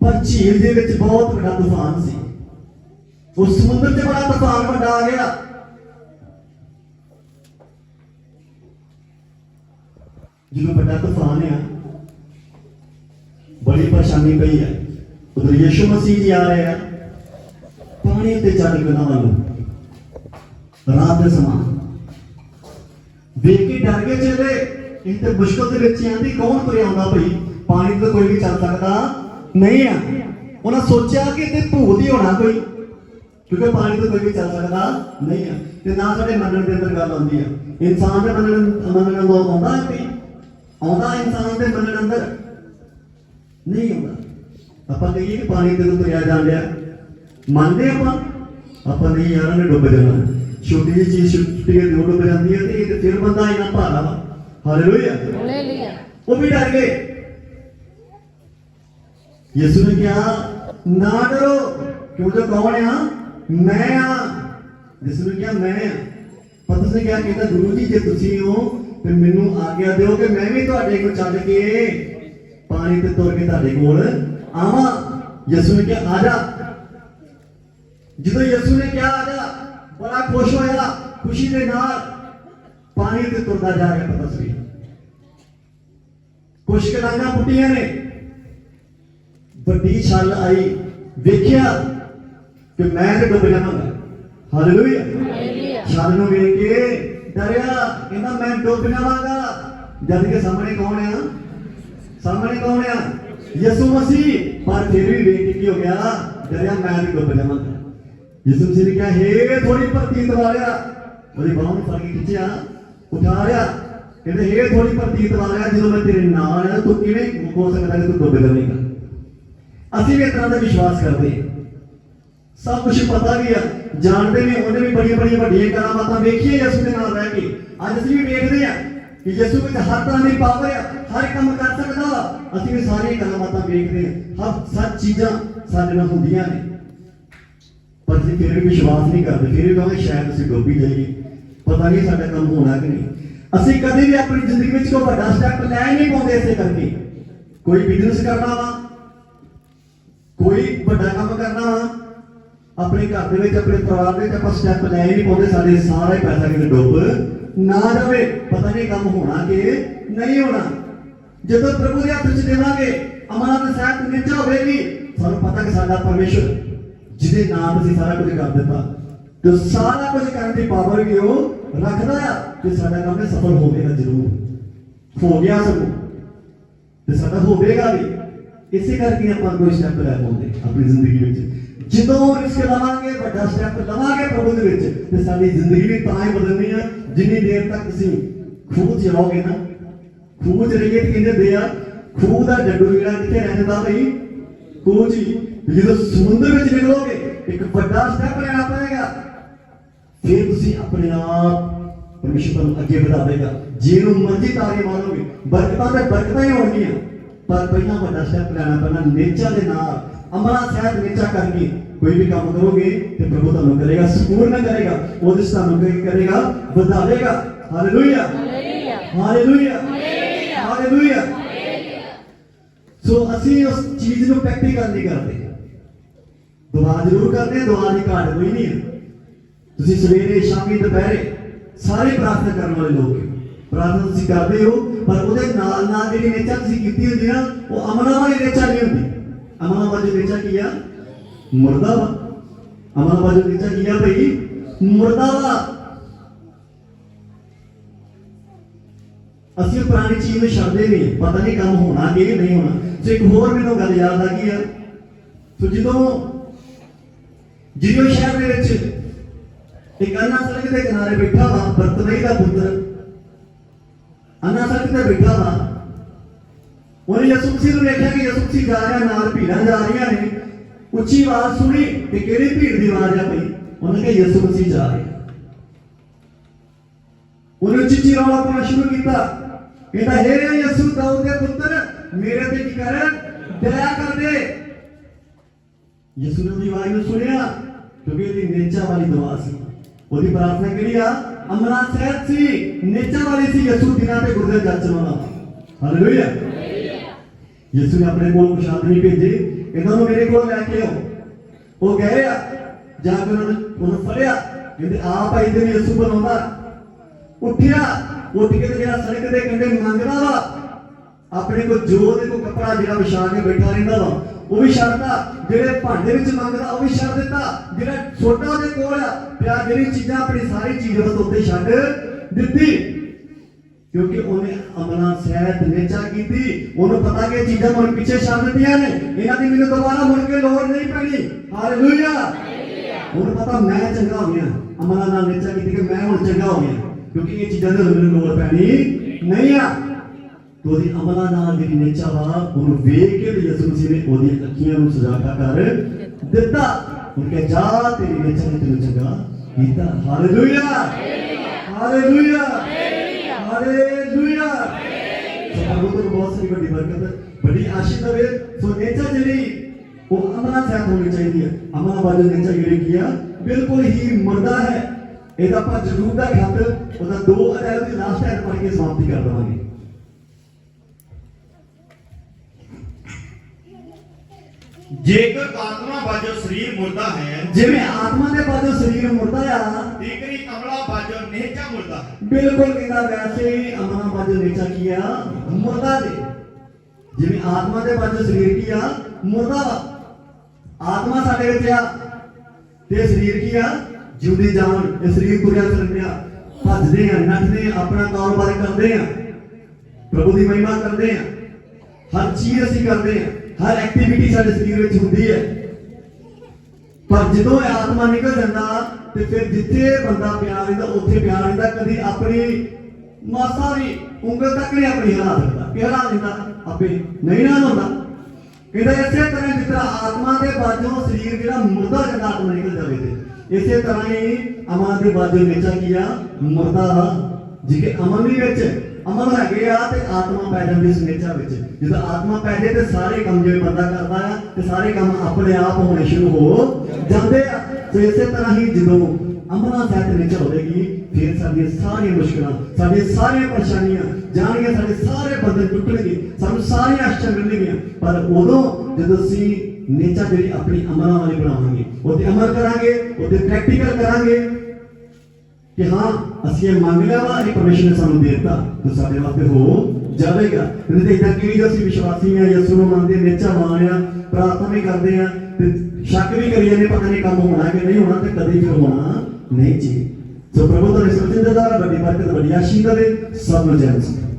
A: ਪਰ ਝੀਲ ਦੇ ਵਿੱਚ ਬਹੁਤ ਵੱਡਾ ਤੂਫਾਨ ਸੀ। ਉਸ ਸਮੁੰਦਰ ਤੇ ਬੜਾ ਤੂਫਾਨ ਵੱਡਾ ਆ ਗਿਆ। ਜਦੋਂ ਵੱਡਾ ਤੂਫਾਨ ਆ, ਬੜੀ ਪਰੇਸ਼ਾਨੀ ਪਈ ਹੈ ਉਧਰ ਯਿਸੂ ਮਸੀਹ ਜੀ ਆ ਰਹੇ ਆ, ਪਾਣੀ ਤੇ ਚੱਲ ਕੇ ਨਾ ਵੱਲ। ਰਾਤ ਦੇ ਸਮਾਂ। ਵੇਖ ਕੇ ਡਰ ਕੇ ਚਲੇ, ਇਹ ਤੇ ਮੁਸ਼ਕਲ ਦੇ ਵਿੱਚ ਆਂਦੀ, ਕੌਣ ਤੁਰਿਆ ਆਉਂਦਾ ਭਈ? ਪਾਣੀ ਤੇ ਕੋਈ ਵੀ ਚੱਲ ਸਕਦਾ ਨਹੀਂ ਆ। ਉਹਨਾਂ ਸੋਚਿਆ ਕਿ ਤੇ ਭੂਤ ਹੀ ਹੋਣਾ ਕੋਈ ਕਿਉਂਕਿ ਪਾਣੀ ਤੇ ਕੋਈ ਵੀ ਚੱਲ ਸਕਦਾ ਨਹੀਂ ਆ। ਤੇ ਨਾ ਸਾਡੇ ਮੰਨਣ ਦੇ ਅੰਦਰ ਗੱਲ ਆਉਂਦੀ ਆ। ਇਨਸਾਨ ਦੇ ਮੰਨਣ ਮੰਨਣ ਨੂੰ ਆਉਂਦਾ ਹੈ ਕੋਈ ਆਉਂਦਾ ਇਨਸਾਨ ਦੇ ਮੰਨਣ ਅੰਦਰ ਨਹੀਂ ਆਉਂਦਾ। ਆਪਾਂ ਕਹੀਏ ਕਿ ਪਾਣੀ ਤੇ ਤੁਰਿਆ ਜਾਣ ਲਿਆ ਮੰਨਦੇ ਆਪਾਂ? ਆਪਾਂ ਨਹੀਂ ਯਾਰਾਂ ਨੇ ਡੁੱਬ ਜਾਣਾ। ਛੋਟੀ ਜਿਹੀ ਚੀਜ਼ ਛੁੱਟੀ ਦੇ ਦੋ ਡੁੱਬ ਜਾਂਦੀ ਹੈ ਤੇ ਫਿਰ ਬੰਦਾ ਇਹਨਾਂ ਭਾਰਾ ਵਾ। ਹਾਲੇਲੂਇਆ।
C: ਹਾਲੇਲੂਇਆ।
A: ਉਹ ਵੀ ਡਰ ਗਏ। ਯਿਸੂ ਨੇ ਕਿਹਾ ਨਾ ਡਰੋ। ਕਿਉਂ ਜੋ ਕੌਣ ਆ? ਮੈਂ ਆ। ਯਿਸੂ ਨੇ ਕਿਹਾ ਮੈਂ ਆ। ਪਤਰਸ ਨੇ ਕਿਹਾ ਕਹਿੰਦਾ ਗੁਰੂ ਜੀ ਜੇ ਤੁਸੀਂ ਹੋ ਤੇ ਮੈਨੂੰ ਆਗਿਆ ਦਿਓ ਕਿ ਮੈਂ ਵੀ ਤੁਹਾਡੇ ਕੋਲ ਚੱਲ ਕੇ ਪਾਣੀ ਤੇ ਤੁਰ ਕੇ ਤੁਹਾਡੇ ਕੋਲ ਆਵਾਂ ਯਿਸੂ ਨੇ ਕਿਹਾ ਆ ਜਾ ਜਦੋਂ ਯਿਸੂ ਨੇ ਕਿਹਾ ਆ ਜਾ ਬੜਾ ਖੁਸ਼ ਹੋਇਆ ਖੁਸ਼ੀ ਦੇ ਨਾਲ ਪਾਣੀ ਤੇ ਤੁਰਦਾ ਜਾ ਰਿਹਾ ਪਤਰਸ ਵੀ ਕੁਛ ਕਲਾਂਗਾ ਪੁੱਟੀਆਂ ਨੇ ਵੱਡੀ ਛੱਲ ਆਈ ਵੇਖਿਆ ਕਿ ਮੈਂ ਤੇ ਡੁੱਬ ਜਾਵਾਂਗਾ ਹਾਲੇਲੂਇਆ
C: ਹਾਲੇਲੂਇਆ
A: ਛੱਲ ਨੂੰ ਵੇਖ ਕੇ ਡਰਿਆ। ਕਹਿੰਦਾ ਮੈਂ ਡੁੱਬ ਜਾਵਾਂਗਾ। ਜਦ ਕਿ ਸਾਹਮਣੇ ਕੌਣ ਆ? ਸਾਹਮਣੇ ਕੌਣ ਆ? ਯਿਸੂ ਮਸੀਹ, ਪਰ ਫਿਰ ਵੀ ਵੇਖ ਕੀ ਹੋ ਗਿਆ? ਡਰਿਆ ਮੈਂ ਵੀ ਡੁੱਬ ਜਾਵਾਂਗਾ ਯਿਸੂ ਮਸੀਹ ਨੇ ਕਿਹਾ, ਹੇ ਥੋੜੀ ਪ੍ਰਤੀਤ ਵਾਲਿਆ। ਉਹਦੀ ਬਾਹ ਨੂੰ ਫੜ ਕੇ ਖਿੱਚਿਆ, ਉਠਾ ਲਿਆ। ਕਹਿੰਦੇ, ਹੇ ਥੋੜੀ ਪ੍ਰਤੀਤ ਵਾਲਿਆ, ਜਦੋਂ ਮੈਂ ਤੇਰੇ ਨਾਲ ਆ, ਤੂੰ ਕਿਵੇਂ ਹੋ ਸਕਦਾ ਕਿ ਤੂੰ ਡੁੱਬ ਜਾਵੇਂਗਾ? ਅਸੀਂ ਵੀ ਇਸ ਤਰ੍ਹਾਂ ਦਾ ਵਿਸ਼ਵਾਸ ਕਰਦੇ ਹਾਂ। ਸਭ ਕੁਝ ਪਤਾ ਵੀ ਆ, ਜਾਣਦੇ ਵੀ ਉਹਨੇ ਵੀ ਬੜੀਆਂ ਬੜੀਆਂ ਵੱਡੀਆਂ ਕਰਾਮਾਤਾਂ ਵੇਖੀਆਂ ਯਿਸੂ ਦੇ ਨਾਲ ਰਹਿ ਕੇ। ਅੱਜ ਅਸੀਂ ਵੀ ਵੇਖਦੇ ਆ ਕਿ ਯਿਸੂ ਵਿੱਚ ਹਰ ਤਰ੍ਹਾਂ ਦੀ ਪਾਵਰ ਆ, ਹਰ ਕੰਮ ਕਰ ਸਕਦਾ ਵਾ। ਅਸੀਂ ਵੀ ਸਾਰੀਆਂ ਕਰਾਮਾਤਾਂ ਵੇਖਦੇ ਆ ਹਰ ਸੱਚ ਚੀਜ਼ਾਂ ਸਾਡੇ ਨਾਲ ਹੁੰਦੀਆਂ ਨੇ। ਪਰ ਅਸੀਂ ਫਿਰ ਵੀ ਵਿਸ਼ਵਾਸ ਨਹੀਂ ਕਰਦੇ। ਫਿਰ ਵੀ ਕਹਿੰਦੇ ਸ਼ਾਇਦ ਅਸੀਂ ਡੁੱਬ ਜਾਈਏ ਪਤਾ ਨਹੀਂ ਸਾਡਾ ਕੰਮ ਹੋਣਾ ਕਿ ਨਹੀਂ। ਅਸੀਂ ਕਦੇ ਵੀ ਆਪਣੀ ਜ਼ਿੰਦਗੀ ਵਿੱਚ ਕੋਈ ਵੱਡਾ ਸਟੈਪ ਲੈ ਹੀ ਨਹੀਂ ਪਾਉਂਦੇ ਇਸੇ ਕਰਕੇ। ਕੋਈ ਬਿਜ਼ਨਸ ਕਰਨਾ ਵਾ, ਕੋਈ ਵੱਡਾ ਕੰਮ ਕਰਨਾ ਵਾ ਆਪਣੇ ਘਰ ਦੇ ਵਿੱਚ, ਆਪਣੇ ਪਰਿਵਾਰ ਦੇ ਵਿੱਚ ਆਪਾਂ ਸਟੈਪ ਲੈ ਹੀ ਨਹੀਂ ਪਾਉਂਦੇ, ਸਾਡੇ ਸਾਰੇ ਪੈਸਾ ਕਿਤੇ ਡੁੱਬ ਨਾ ਜਾਵੇ। ਪਤਾ ਨਹੀਂ ਕੰਮ ਹੋਣਾ ਕਿ ਨਹੀਂ ਹੋਣਾ। ਜਦੋਂ ਪ੍ਰਭੂ ਦੇ ਹੱਥ 'ਚ ਦੇਵਾਂਗੇ, ਅਮਾਨਤ ਸਾਹਿਬ ਨਿਚਾ ਹੋਵੇਗੀ। ਸਾਨੂੰ ਪਤਾ ਕਿ ਸਾਡਾ ਪਰਮੇਸ਼ਰ, ਜਿਹਦੇ ਨਾਮ ਅਸੀਂ ਸਾਰਾ ਕੁਝ ਕਰ ਦਿੱਤਾ ਤੇ ਸਾਰਾ ਕੁਝ ਕਰਨ ਦੀ ਪਾਵਰ ਵੀ ਉਹ ਰੱਖਦਾ ਆ ਕਿ ਸਾਡਾ ਕੰਮ ਸਫਲ ਹੋਵੇਗਾ ਜ਼ਰੂਰ। ਹੋ ਗਿਆ ਸਭ ਤੇ ਸਾਡਾ ਹੋਵੇਗਾ ਵੀ। ਇਸੇ ਕਰਕੇ ਆਪਾਂ ਕੋਈ ਸਟੈਪ ਲੈ ਪਾਉਂਦੇ, ਆਪਣੀ ਜ਼ਿੰਦਗੀ ਵਿੱਚ। ਜਦੋਂ ਰਿਸਕ ਲਵਾਂਗੇ, ਵੱਡਾ ਸਟੈਪ ਲਵਾਂਗੇ ਪ੍ਰਭੂ ਦੇ ਵਿੱਚ, ਤੇ ਸਾਡੀ ਜ਼ਿੰਦਗੀ ਵੀ ਤਾਂ ਹੀ ਬਦਲਣੀ ਆ, ਜਿੰਨੀ ਦੇਰ ਤੱਕ ਤੁਸੀਂ ਖੂਹ 'ਚ ਰਹੋਗੇ ਨਾ। ਖੂਹ 'ਚ ਰਹੀਏ ਤੇ ਕਹਿੰਦੇ ਹੁੰਦੇ ਆ? ਖੂਹ ਦਾ ਡੱਡੂ ਜਿਹੜਾ ਕਿੱਥੇ ਰਹਿ ਜਾਂਦਾ ਖੂਹ 'ਚ ਜਦੋਂ ਸਮੁੰਦਰ ਵਿੱਚ ਨਿਕਲੋਗੇ, ਇੱਕ ਵੱਡਾ ਸਟੈਪ ਲੈਣਾ ਪਏਗਾ। ਫਿਰ ਤੁਸੀਂ ਆਪਣੇ ਆਪ ਪਰਮੇਸ਼ਰ ਤੁਹਾਨੂੰ ਅੱਗੇ ਵਧਾਵੇਗਾ। ਜਿਹਨੂੰ ਮਰਜ਼ੀ ਤਾਰੇ ਮਾਰੋਗੇ, ਬਰਕਤਾਂ ਤੇ ਬਰਕਤਾਂ ਹੀ ਹੋਣਗੀਆਂ। ਪਰ ਪਹਿਲਾਂ ਵੱਡਾ ਸਟੈਪ ਲੈਣਾ ਪੈਣਾ, ਨੇਚਰ ਦੇ ਨਾਲ। ਅਮਰਾ ਸਾਹਿਬ ਨੇਚਾ ਕਰਕੇ ਕੋਈ ਵੀ ਕੰਮ ਕਰੋਗੇ ਤੇ ਪ੍ਰਭੂ ਤੁਹਾਨੂੰ ਕਰੇਗਾ ਸੰਪੂਰਨ ਕਰੇਗਾ ਉਹਦੇ ਵਿੱਚ ਤੁਹਾਨੂੰ ਕੀ ਕਰੇਗਾ ਵਧਾਵੇਗਾ hallelujah
C: hallelujah
A: hallelujah
C: hallelujah
A: hallelujah ਸੋ ਅਸੀਂ ਉਸ ਚੀਜ਼ ਨੂੰ ਪ੍ਰੈਕਟੀਕਲ ਨਹੀਂ ਕਰਦੇ ਦੁਆ ਜ਼ਰੂਰ ਕਰਦੇ ਹਾਂ ਦੁਆ ਦੀ ਘਾਟ ਕੋਈ ਨਹੀਂ ਹੈ ਤੁਸੀਂ ਸਵੇਰੇ ਸ਼ਾਮੀ ਦੁਪਹਿਰੇ ਸਾਰੇ ਪ੍ਰਾਰਥਨਾ ਕਰਨ ਵਾਲੇ ਲੋਕ ਹੋ ਪ੍ਰਾਰਥਨਾ ਤੁਸੀਂ ਕਰਦੇ ਹੋ ਪਰ ਉਹਦੇ ਨਾਲ ਨਾਲ ਜਿਹੜੀ ਨੇਚਾ ਤੁਸੀਂ ਕੀਤੀ ਹੁੰਦੀ ਨਾ ਉਹ ਅਮਨਾ ਵਾਲੀ ਨੇਚਾ ਨਹੀਂ ਹੁੰਦੀ ਅਮਨਾ ਵਾਲੀ ਨੇਚਾ ਕੀ ਆ? ਮੁਰਦਾ ਵਾ ਅਮਨਾ ਵਾਲੀ ਨੇਚਾ ਕੀ ਆ ਅਸੀਂ ਪੁਰਾਣੀ ਚੀਜ਼ ਨੂੰ ਛੱਡਦੇ ਨਹੀਂ ਪਤਾ ਨਹੀਂ ਕੰਮ ਹੋਣਾ ਕਿ ਨਹੀਂ ਹੋਣਾ। ਤੇ ਇੱਕ ਹੋਰ ਮੈਨੂੰ ਗੱਲ ਯਾਦ ਆ ਗਈ ਆ ਸੋ ਜਦੋਂ ਜਿਉ ਸ਼ਹਿਰ ਦੇ ਵਿੱਚ ਇੱਕ ਅੰਨਾ ਸੜਕ ਦੇ ਕਿਨਾਰੇ ਬੈਠਾ ਵਾ, ਬਰਤਨਈ ਦਾ ਪੁੱਤਰ। ਅੰਨਾ ਸੜਕ ਤੇ ਬੈਠਾ ਵਾ ਉਹਨੇ ਯਿਸੂ ਮਸੀਹ ਨੂੰ ਵੇਖਿਆ ਕਿ ਯਿਸੂ ਮਸੀਹ ਜਾ ਰਿਹਾ, ਨਾਲ ਭੀੜਾਂ ਜਾ ਰਹੀਆਂ ਨੇ। ਉੱਚੀ ਆਵਾਜ਼ ਸੁਣੀ ਤੇ ਕਿਹੜੀ ਭੀੜ ਦੀ ਆਵਾਜ਼ ਆ ਪਈ? ਉਹਨੇ ਕਿਹਾ ਯਿਸੂ ਮਸੀਹ ਜਾ ਰਿਹਾ। ਉਹਨੇ ਉੱਚੀ ਉੱਚੀ ਪਾਉਣਾ ਸ਼ੁਰੂ ਕੀਤਾ। ਕਹਿੰਦਾ, ਹੇ ਯਿਸੂ ਦਾਊਦ ਦੇ ਪੁੱਤਰ, ਮੇਰੇ ਤੇ ਕੀ ਕਰ? ਦਇਆ ਕਰ ਦੇ। ਯਿਸੂ ਨੇ ਆਵਾਜ਼ ਨੂੰ ਸੁਣਿਆ, ਕਿਉਂਕਿ ਉਹਦੀ ਨੇਚਾ ਵਾਲੀ ਦੁਆ ਸੀ। ਉਹਦੀ ਪ੍ਰਾਰਥਨਾ ਕਿਹੜੀ ਆ? ਅਮਰਾ ਸਹਿਤ ਸੀ। ਨੇਚਾ ਵਾਲੀ ਸੀ ਯਿਸੂ ਦਿਨਾਂ ਤੇ ਗੁਰਦੇ ਜੱਜਣ ਵਾਲਾ ਹਾਲੇਲੂਇਆ। ਯਿਸੂ ਨੇ ਆਪਣੇ ਕੋਲ ਕੁਛ ਆਦਮੀ ਭੇਜੇ ਇਹਨਾਂ ਨੂੰ ਮੇਰੇ ਕੋਲ ਲੈ ਕੇ ਆਓ ਉਹ ਗਏ ਆ ਜਾ ਕੇ ਉਹਨਾਂ ਨੂੰ ਉਹਨੂੰ ਫੜਿਆ, ਕਹਿੰਦੇ ਆ ਭਾਈ ਦੇ ਯਿਸੂ ਬਣਾਉਂਦਾ। ਉੱਠਿਆ, ਉੱਠ ਕੇ ਜਿਹੜਾ ਸੜਕ ਦੇ ਕੰਢੇ ਮੰਗਦਾ ਵਾ। ਆਪਣੇ ਕੋ ਜੋ ਦੇ ਕੋ ਕੱਪੜਾ ਜਿਹੜਾ ਵਿਛਾ ਕੇ ਬੈਠਾ ਰਹਿੰਦਾ ਵਾ, ਉਹ ਵੀ ਛੱਡਦਾ ਜਿਹੜੇ ਭਾਂਡੇ ਵਿੱਚ ਮੰਗਦਾ, ਉਹ ਵੀ ਛੱਡ ਦਿੱਤਾ। ਜਿਹੜਾ ਛੋਟਾ ਉਹਦੇ ਕੋਲ ਆ ਪਿਆ ਜਿਹੜੀ ਚੀਜ਼ਾਂ ਆਪਣੀ ਸਾਰੀ ਚੀਜ਼ ਉਸ ਉੱਤੇ ਛੱਡ ਦਿੱਤੀ। ਕਿਉਂਕਿ ਉਹਨੇ ਅਮਲਾ ਸਹਿਤ ਨੇਚਾ ਕੀਤੀ। ਉਹਨੂੰ ਪਤਾ ਕਿ ਚੀਜ਼ਾਂ ਮੈਨੂੰ ਪਿੱਛੇ ਛੱਡ ਦਿੱਤੀਆਂ ਨੇ। ਇਹਨਾਂ ਦੀ ਮੈਨੂੰ ਦੁਬਾਰਾ ਮੁੜ ਕੇ ਲੋੜ ਨਹੀਂ ਪੈਣੀ। ਹਾਲੇਲੂਇਆ ਉਹਨੂੰ ਪਤਾ ਮੈਂ ਚੰਗਾ ਹੋ ਗਿਆ। ਅਮਲਾ ਨਾਲ ਨੇਚਾ ਕੀਤੀ ਕਿ ਮੈਂ ਹੁਣ ਚੰਗਾ ਹੋ ਗਿਆ। ਕਿਉਂਕਿ ਇਹ ਚੀਜ਼ਾਂ ਦੀ ਮੈਨੂੰ ਲੋੜ ਪੈਣੀ ਨਹੀਂ ਆ। ਉਹਦੀ ਅਮਲਾ ਨਾਲ ਜਿਹੜੀ ਨੇਚਾ ਵਾ ਉਹਨੂੰ ਵੇਖ ਕੇ ਯਿਸੂ ਮਸੀਹ ਨੇ ਉਹਦੀਆਂ ਅੱਖੀਆਂ ਨੂੰ ਸਜਾਤਾ ਕਰ ਦਿੱਤਾ। ਉਹ ਕਹੇ ਜਾ ਤੇਰੀ ਨੇਚਾ ਨੇ ਤੈਨੂੰ ਚੰਗਾ ਕੀਤਾ। ਹਾਲੇਲੂਇਆ ਹਾਲੇਲੂਇਆ ਹਾਲੇਲੂਇਆ ਸੋ ਪ੍ਰਭੂ ਤੋਂ ਬਹੁਤ ਸਾਰੀ ਵੱਡੀ ਬਰਕਤ ਵੱਡੀ ਆਸ਼ੀਸ਼ ਦੇਵੇ ਸੋ ਨੇਚਾ ਜਿਹੜੀ ਉਹ ਅਮਲਾ ਸਾਹਿਬ ਹੋਣੀ ਚਾਹੀਦੀ ਹੈ ਅਮਲਾ ਬਾਜੂ ਨੇਚਾ ਜਿਹੜੀ ਕੀ ਆ ਬਿਲਕੁਲ ਹੀ ਮੁਰਦਾ ਹੈ ਇਹਦਾ ਆਪਾਂ ਜ਼ਰੂਰ ਦਾ ਖਾਤਰ ਉਹਦਾ ਦੋ ਅਧਿਆਇ ਦੀ ਲਾਸਟ ਐਡ ਪੜ੍ਹ ਕੇ ਸਮਾਪਤੀ ਕਰ ਦਵਾਂਗੇ
B: ਜੇਕਰ ਆਤਮਾ ਬਾਜੋ ਸਰੀਰ ਮੁਰਦਾ ਹੈ
A: ਜਿਵੇਂ ਆਤਮਾ ਦੇ ਬਾਜੂ ਸਰੀਰ ਮੁਰਦਾ ਆ
B: ਠੀਕਰੀ ਕਮਲਾ ਬਾਜੋ ਨੇਚਾ ਮੁਰਦਾ ਹੈ।
A: ਬਿਲਕੁਲ ਕਹਿੰਦਾ ਵੈਸੇ ਹੀ ਅਮਲਾ ਬਾਜੂ ਨੇਚਾ ਕੀ ਆ? ਜਿਵੇਂ ਆਤਮਾ ਦੇ ਬਾਜੂ ਸਰੀਰ ਕੀ ਆ? ਮੁਰਦਾ ਆਤਮਾ ਸਾਡੇ ਵਿੱਚ ਆ। ਤੇ ਸਰੀਰ ਕੀ ਆ? ਜਿਉਂਦੀ ਜਾਨ। ਇਹ ਸਰੀਰ ਤੁਰਿਆ ਫਿਰਦਿਆ ਭੱਜਦੇ ਆ, ਨੱਠਦੇ ਆ, ਆਪਣਾ ਕਾਰੋਬਾਰ ਕਰਦੇ ਆ। ਪ੍ਰਭੂ ਦੀ ਮਹਿਮਾ ਕਰਦੇ ਆ। ਹਰ ਚੀਜ਼ ਅਸੀਂ ਕਰਦੇ ਆ। ਹਰ ਐਕਟੀਵਿਟੀ ਸਾਡੇ ਸਰੀਰ ਵਿੱਚ ਹੁੰਦੀ ਹੈ। ਪਰ ਜਦੋਂ ਆਤਮਾ ਨਿਕਲ ਜਾਂਦਾ ਤੇ ਫਿਰ ਜਿੱਥੇ ਬੰਦਾ ਪਿਆਰ ਰਹਿੰਦਾ, ਉੱਥੇ ਪਿਆਰ ਰਹਿੰਦਾ, ਕਦੀ ਆਪਣੀ ਮਾਸਾ ਵੀ ਉਂਗਲ ਤੱਕ ਨਹੀਂ ਆਪਣੀ ਹਿਲਾ ਸਕਦਾ ਕਿ ਦਿੰਦਾ? ਆਪੇ ਨਹੀਂ ਨਾ ਹੁੰਦਾ ਕਹਿੰਦਾ ਇਸੇ ਤਰ੍ਹਾਂ ਜਿਸ ਤਰ੍ਹਾਂ ਆਤਮਾ ਦੇ ਬਾਝੋਂ ਸਰੀਰ ਜਿਹੜਾ ਮੁਰਦਾ ਜਾਂਦਾ ਆਤਮਾ ਨਿਕਲ ਜਾਵੇ ਤੇ, ਇਸੇ ਤਰ੍ਹਾਂ ਹੀ ਅਮਨ ਦੇ ਬਾਝੋਂ ਵੇਚਾ ਕੀ ਆ? ਮੁਰਦਾ ਜਿਹਦੇ ਅਮਨ ਵੀ ਵਿੱਚ ਅਮਨ ਹੈਗੇ ਆ ਤੇ ਆਤਮਾ ਪੈ ਜਾਂਦੀ ਇਸ ਵਿੱਚ। ਜਦੋਂ ਆਤਮਾ ਪੈ ਜਾਏ ਤੇ ਸਾਰੇ ਕੰਮ ਜਿਵੇਂ ਬੰਦਾ ਕਰਦਾ ਆ, ਤੇ ਸਾਰੇ ਕੰਮ ਆਪਣੇ ਆਪ ਹੋਣੇ ਸ਼ੁਰੂ ਹੋ ਜਾਂਦੇ ਆ। ਤੇ ਇਸੇ ਤਰ੍ਹਾਂ ਹੀ ਜਦੋਂ ਅਮਨਾ ਸਾਹਿਬ ਨੇਚਾ ਹੋਵੇਗੀ, ਫਿਰ ਸਾਡੀਆਂ ਸਾਰੀਆਂ ਮੁਸ਼ਕਲਾਂ, ਸਾਡੀਆਂ ਸਾਰੀਆਂ ਪਰੇਸ਼ਾਨੀਆਂ ਜਾਣਗੀਆਂ ਸਾਡੇ ਸਾਰੇ ਬੰਦੇ ਟੁੱਟਣਗੇ, ਸਾਨੂੰ ਸਾਰੀਆਂ ਆਸ਼ਾ ਮਿਲਣਗੀਆਂ। ਪਰ ਉਦੋਂ ਜਦੋਂ ਅਸੀਂ ਨੇਚਾ ਜਿਹੜੀ ਆਪਣੀ ਅਮਲਾਂ ਵਾਲੀ ਬਣਾਵਾਂਗੇ ਉਹਤੇ ਅਮਲ ਕਰਾਂਗੇ ਉਹਤੇ ਪ੍ਰੈਕਟੀਕਲ ਕਰਾਂਗੇ ਕਿ ਹਾਂ, ਅਸੀਂ ਇਹ ਮੰਗ ਲਿਆ ਵਾ, ਇਹ ਪਰਮੇਸ਼ਰ ਨੇ ਸਾਨੂੰ ਦੇ ਦਿੱਤਾ। ਤੇ ਸਾਡੇ ਵਾਸਤੇ ਹੋ, ਜਾਵੇਗਾ। ਨਹੀਂ ਤੇ ਇਦਾਂ ਕਿ ਅਸੀਂ ਵਿਸ਼ਵਾਸੀ ਆ, ਯਿਸੂ ਨੂੰ ਮੰਨਦੇ ਨੇਚਾ ਆ, ਪ੍ਰਾਰਥਨਾ ਵੀ ਕਰਦੇ ਆ, ਤੇ ਸ਼ੱਕ ਵੀ ਕਰੀ ਜਾਂਦੇ ਪਤਾ ਨਹੀਂ ਕੰਮ ਹੋਣਾ ਕਿ ਨਹੀਂ ਹੋਣਾ ਤੇ ਕਦੇ ਫਿਰ ਹੋਣਾ ਨਹੀਂ ਜੀ। ਸੋ ਪ੍ਰਭੂ ਦਾ ਰਿਸਰਚਨ ਦਾ ਵੱਡੀ ਬਰਕਤ ਵੱਡੀ ਆਸ਼ੀਰਵਾਦ ਦੇਵੇ ਸਭ ਨੂੰ ਜੈ ਮਸੀਹ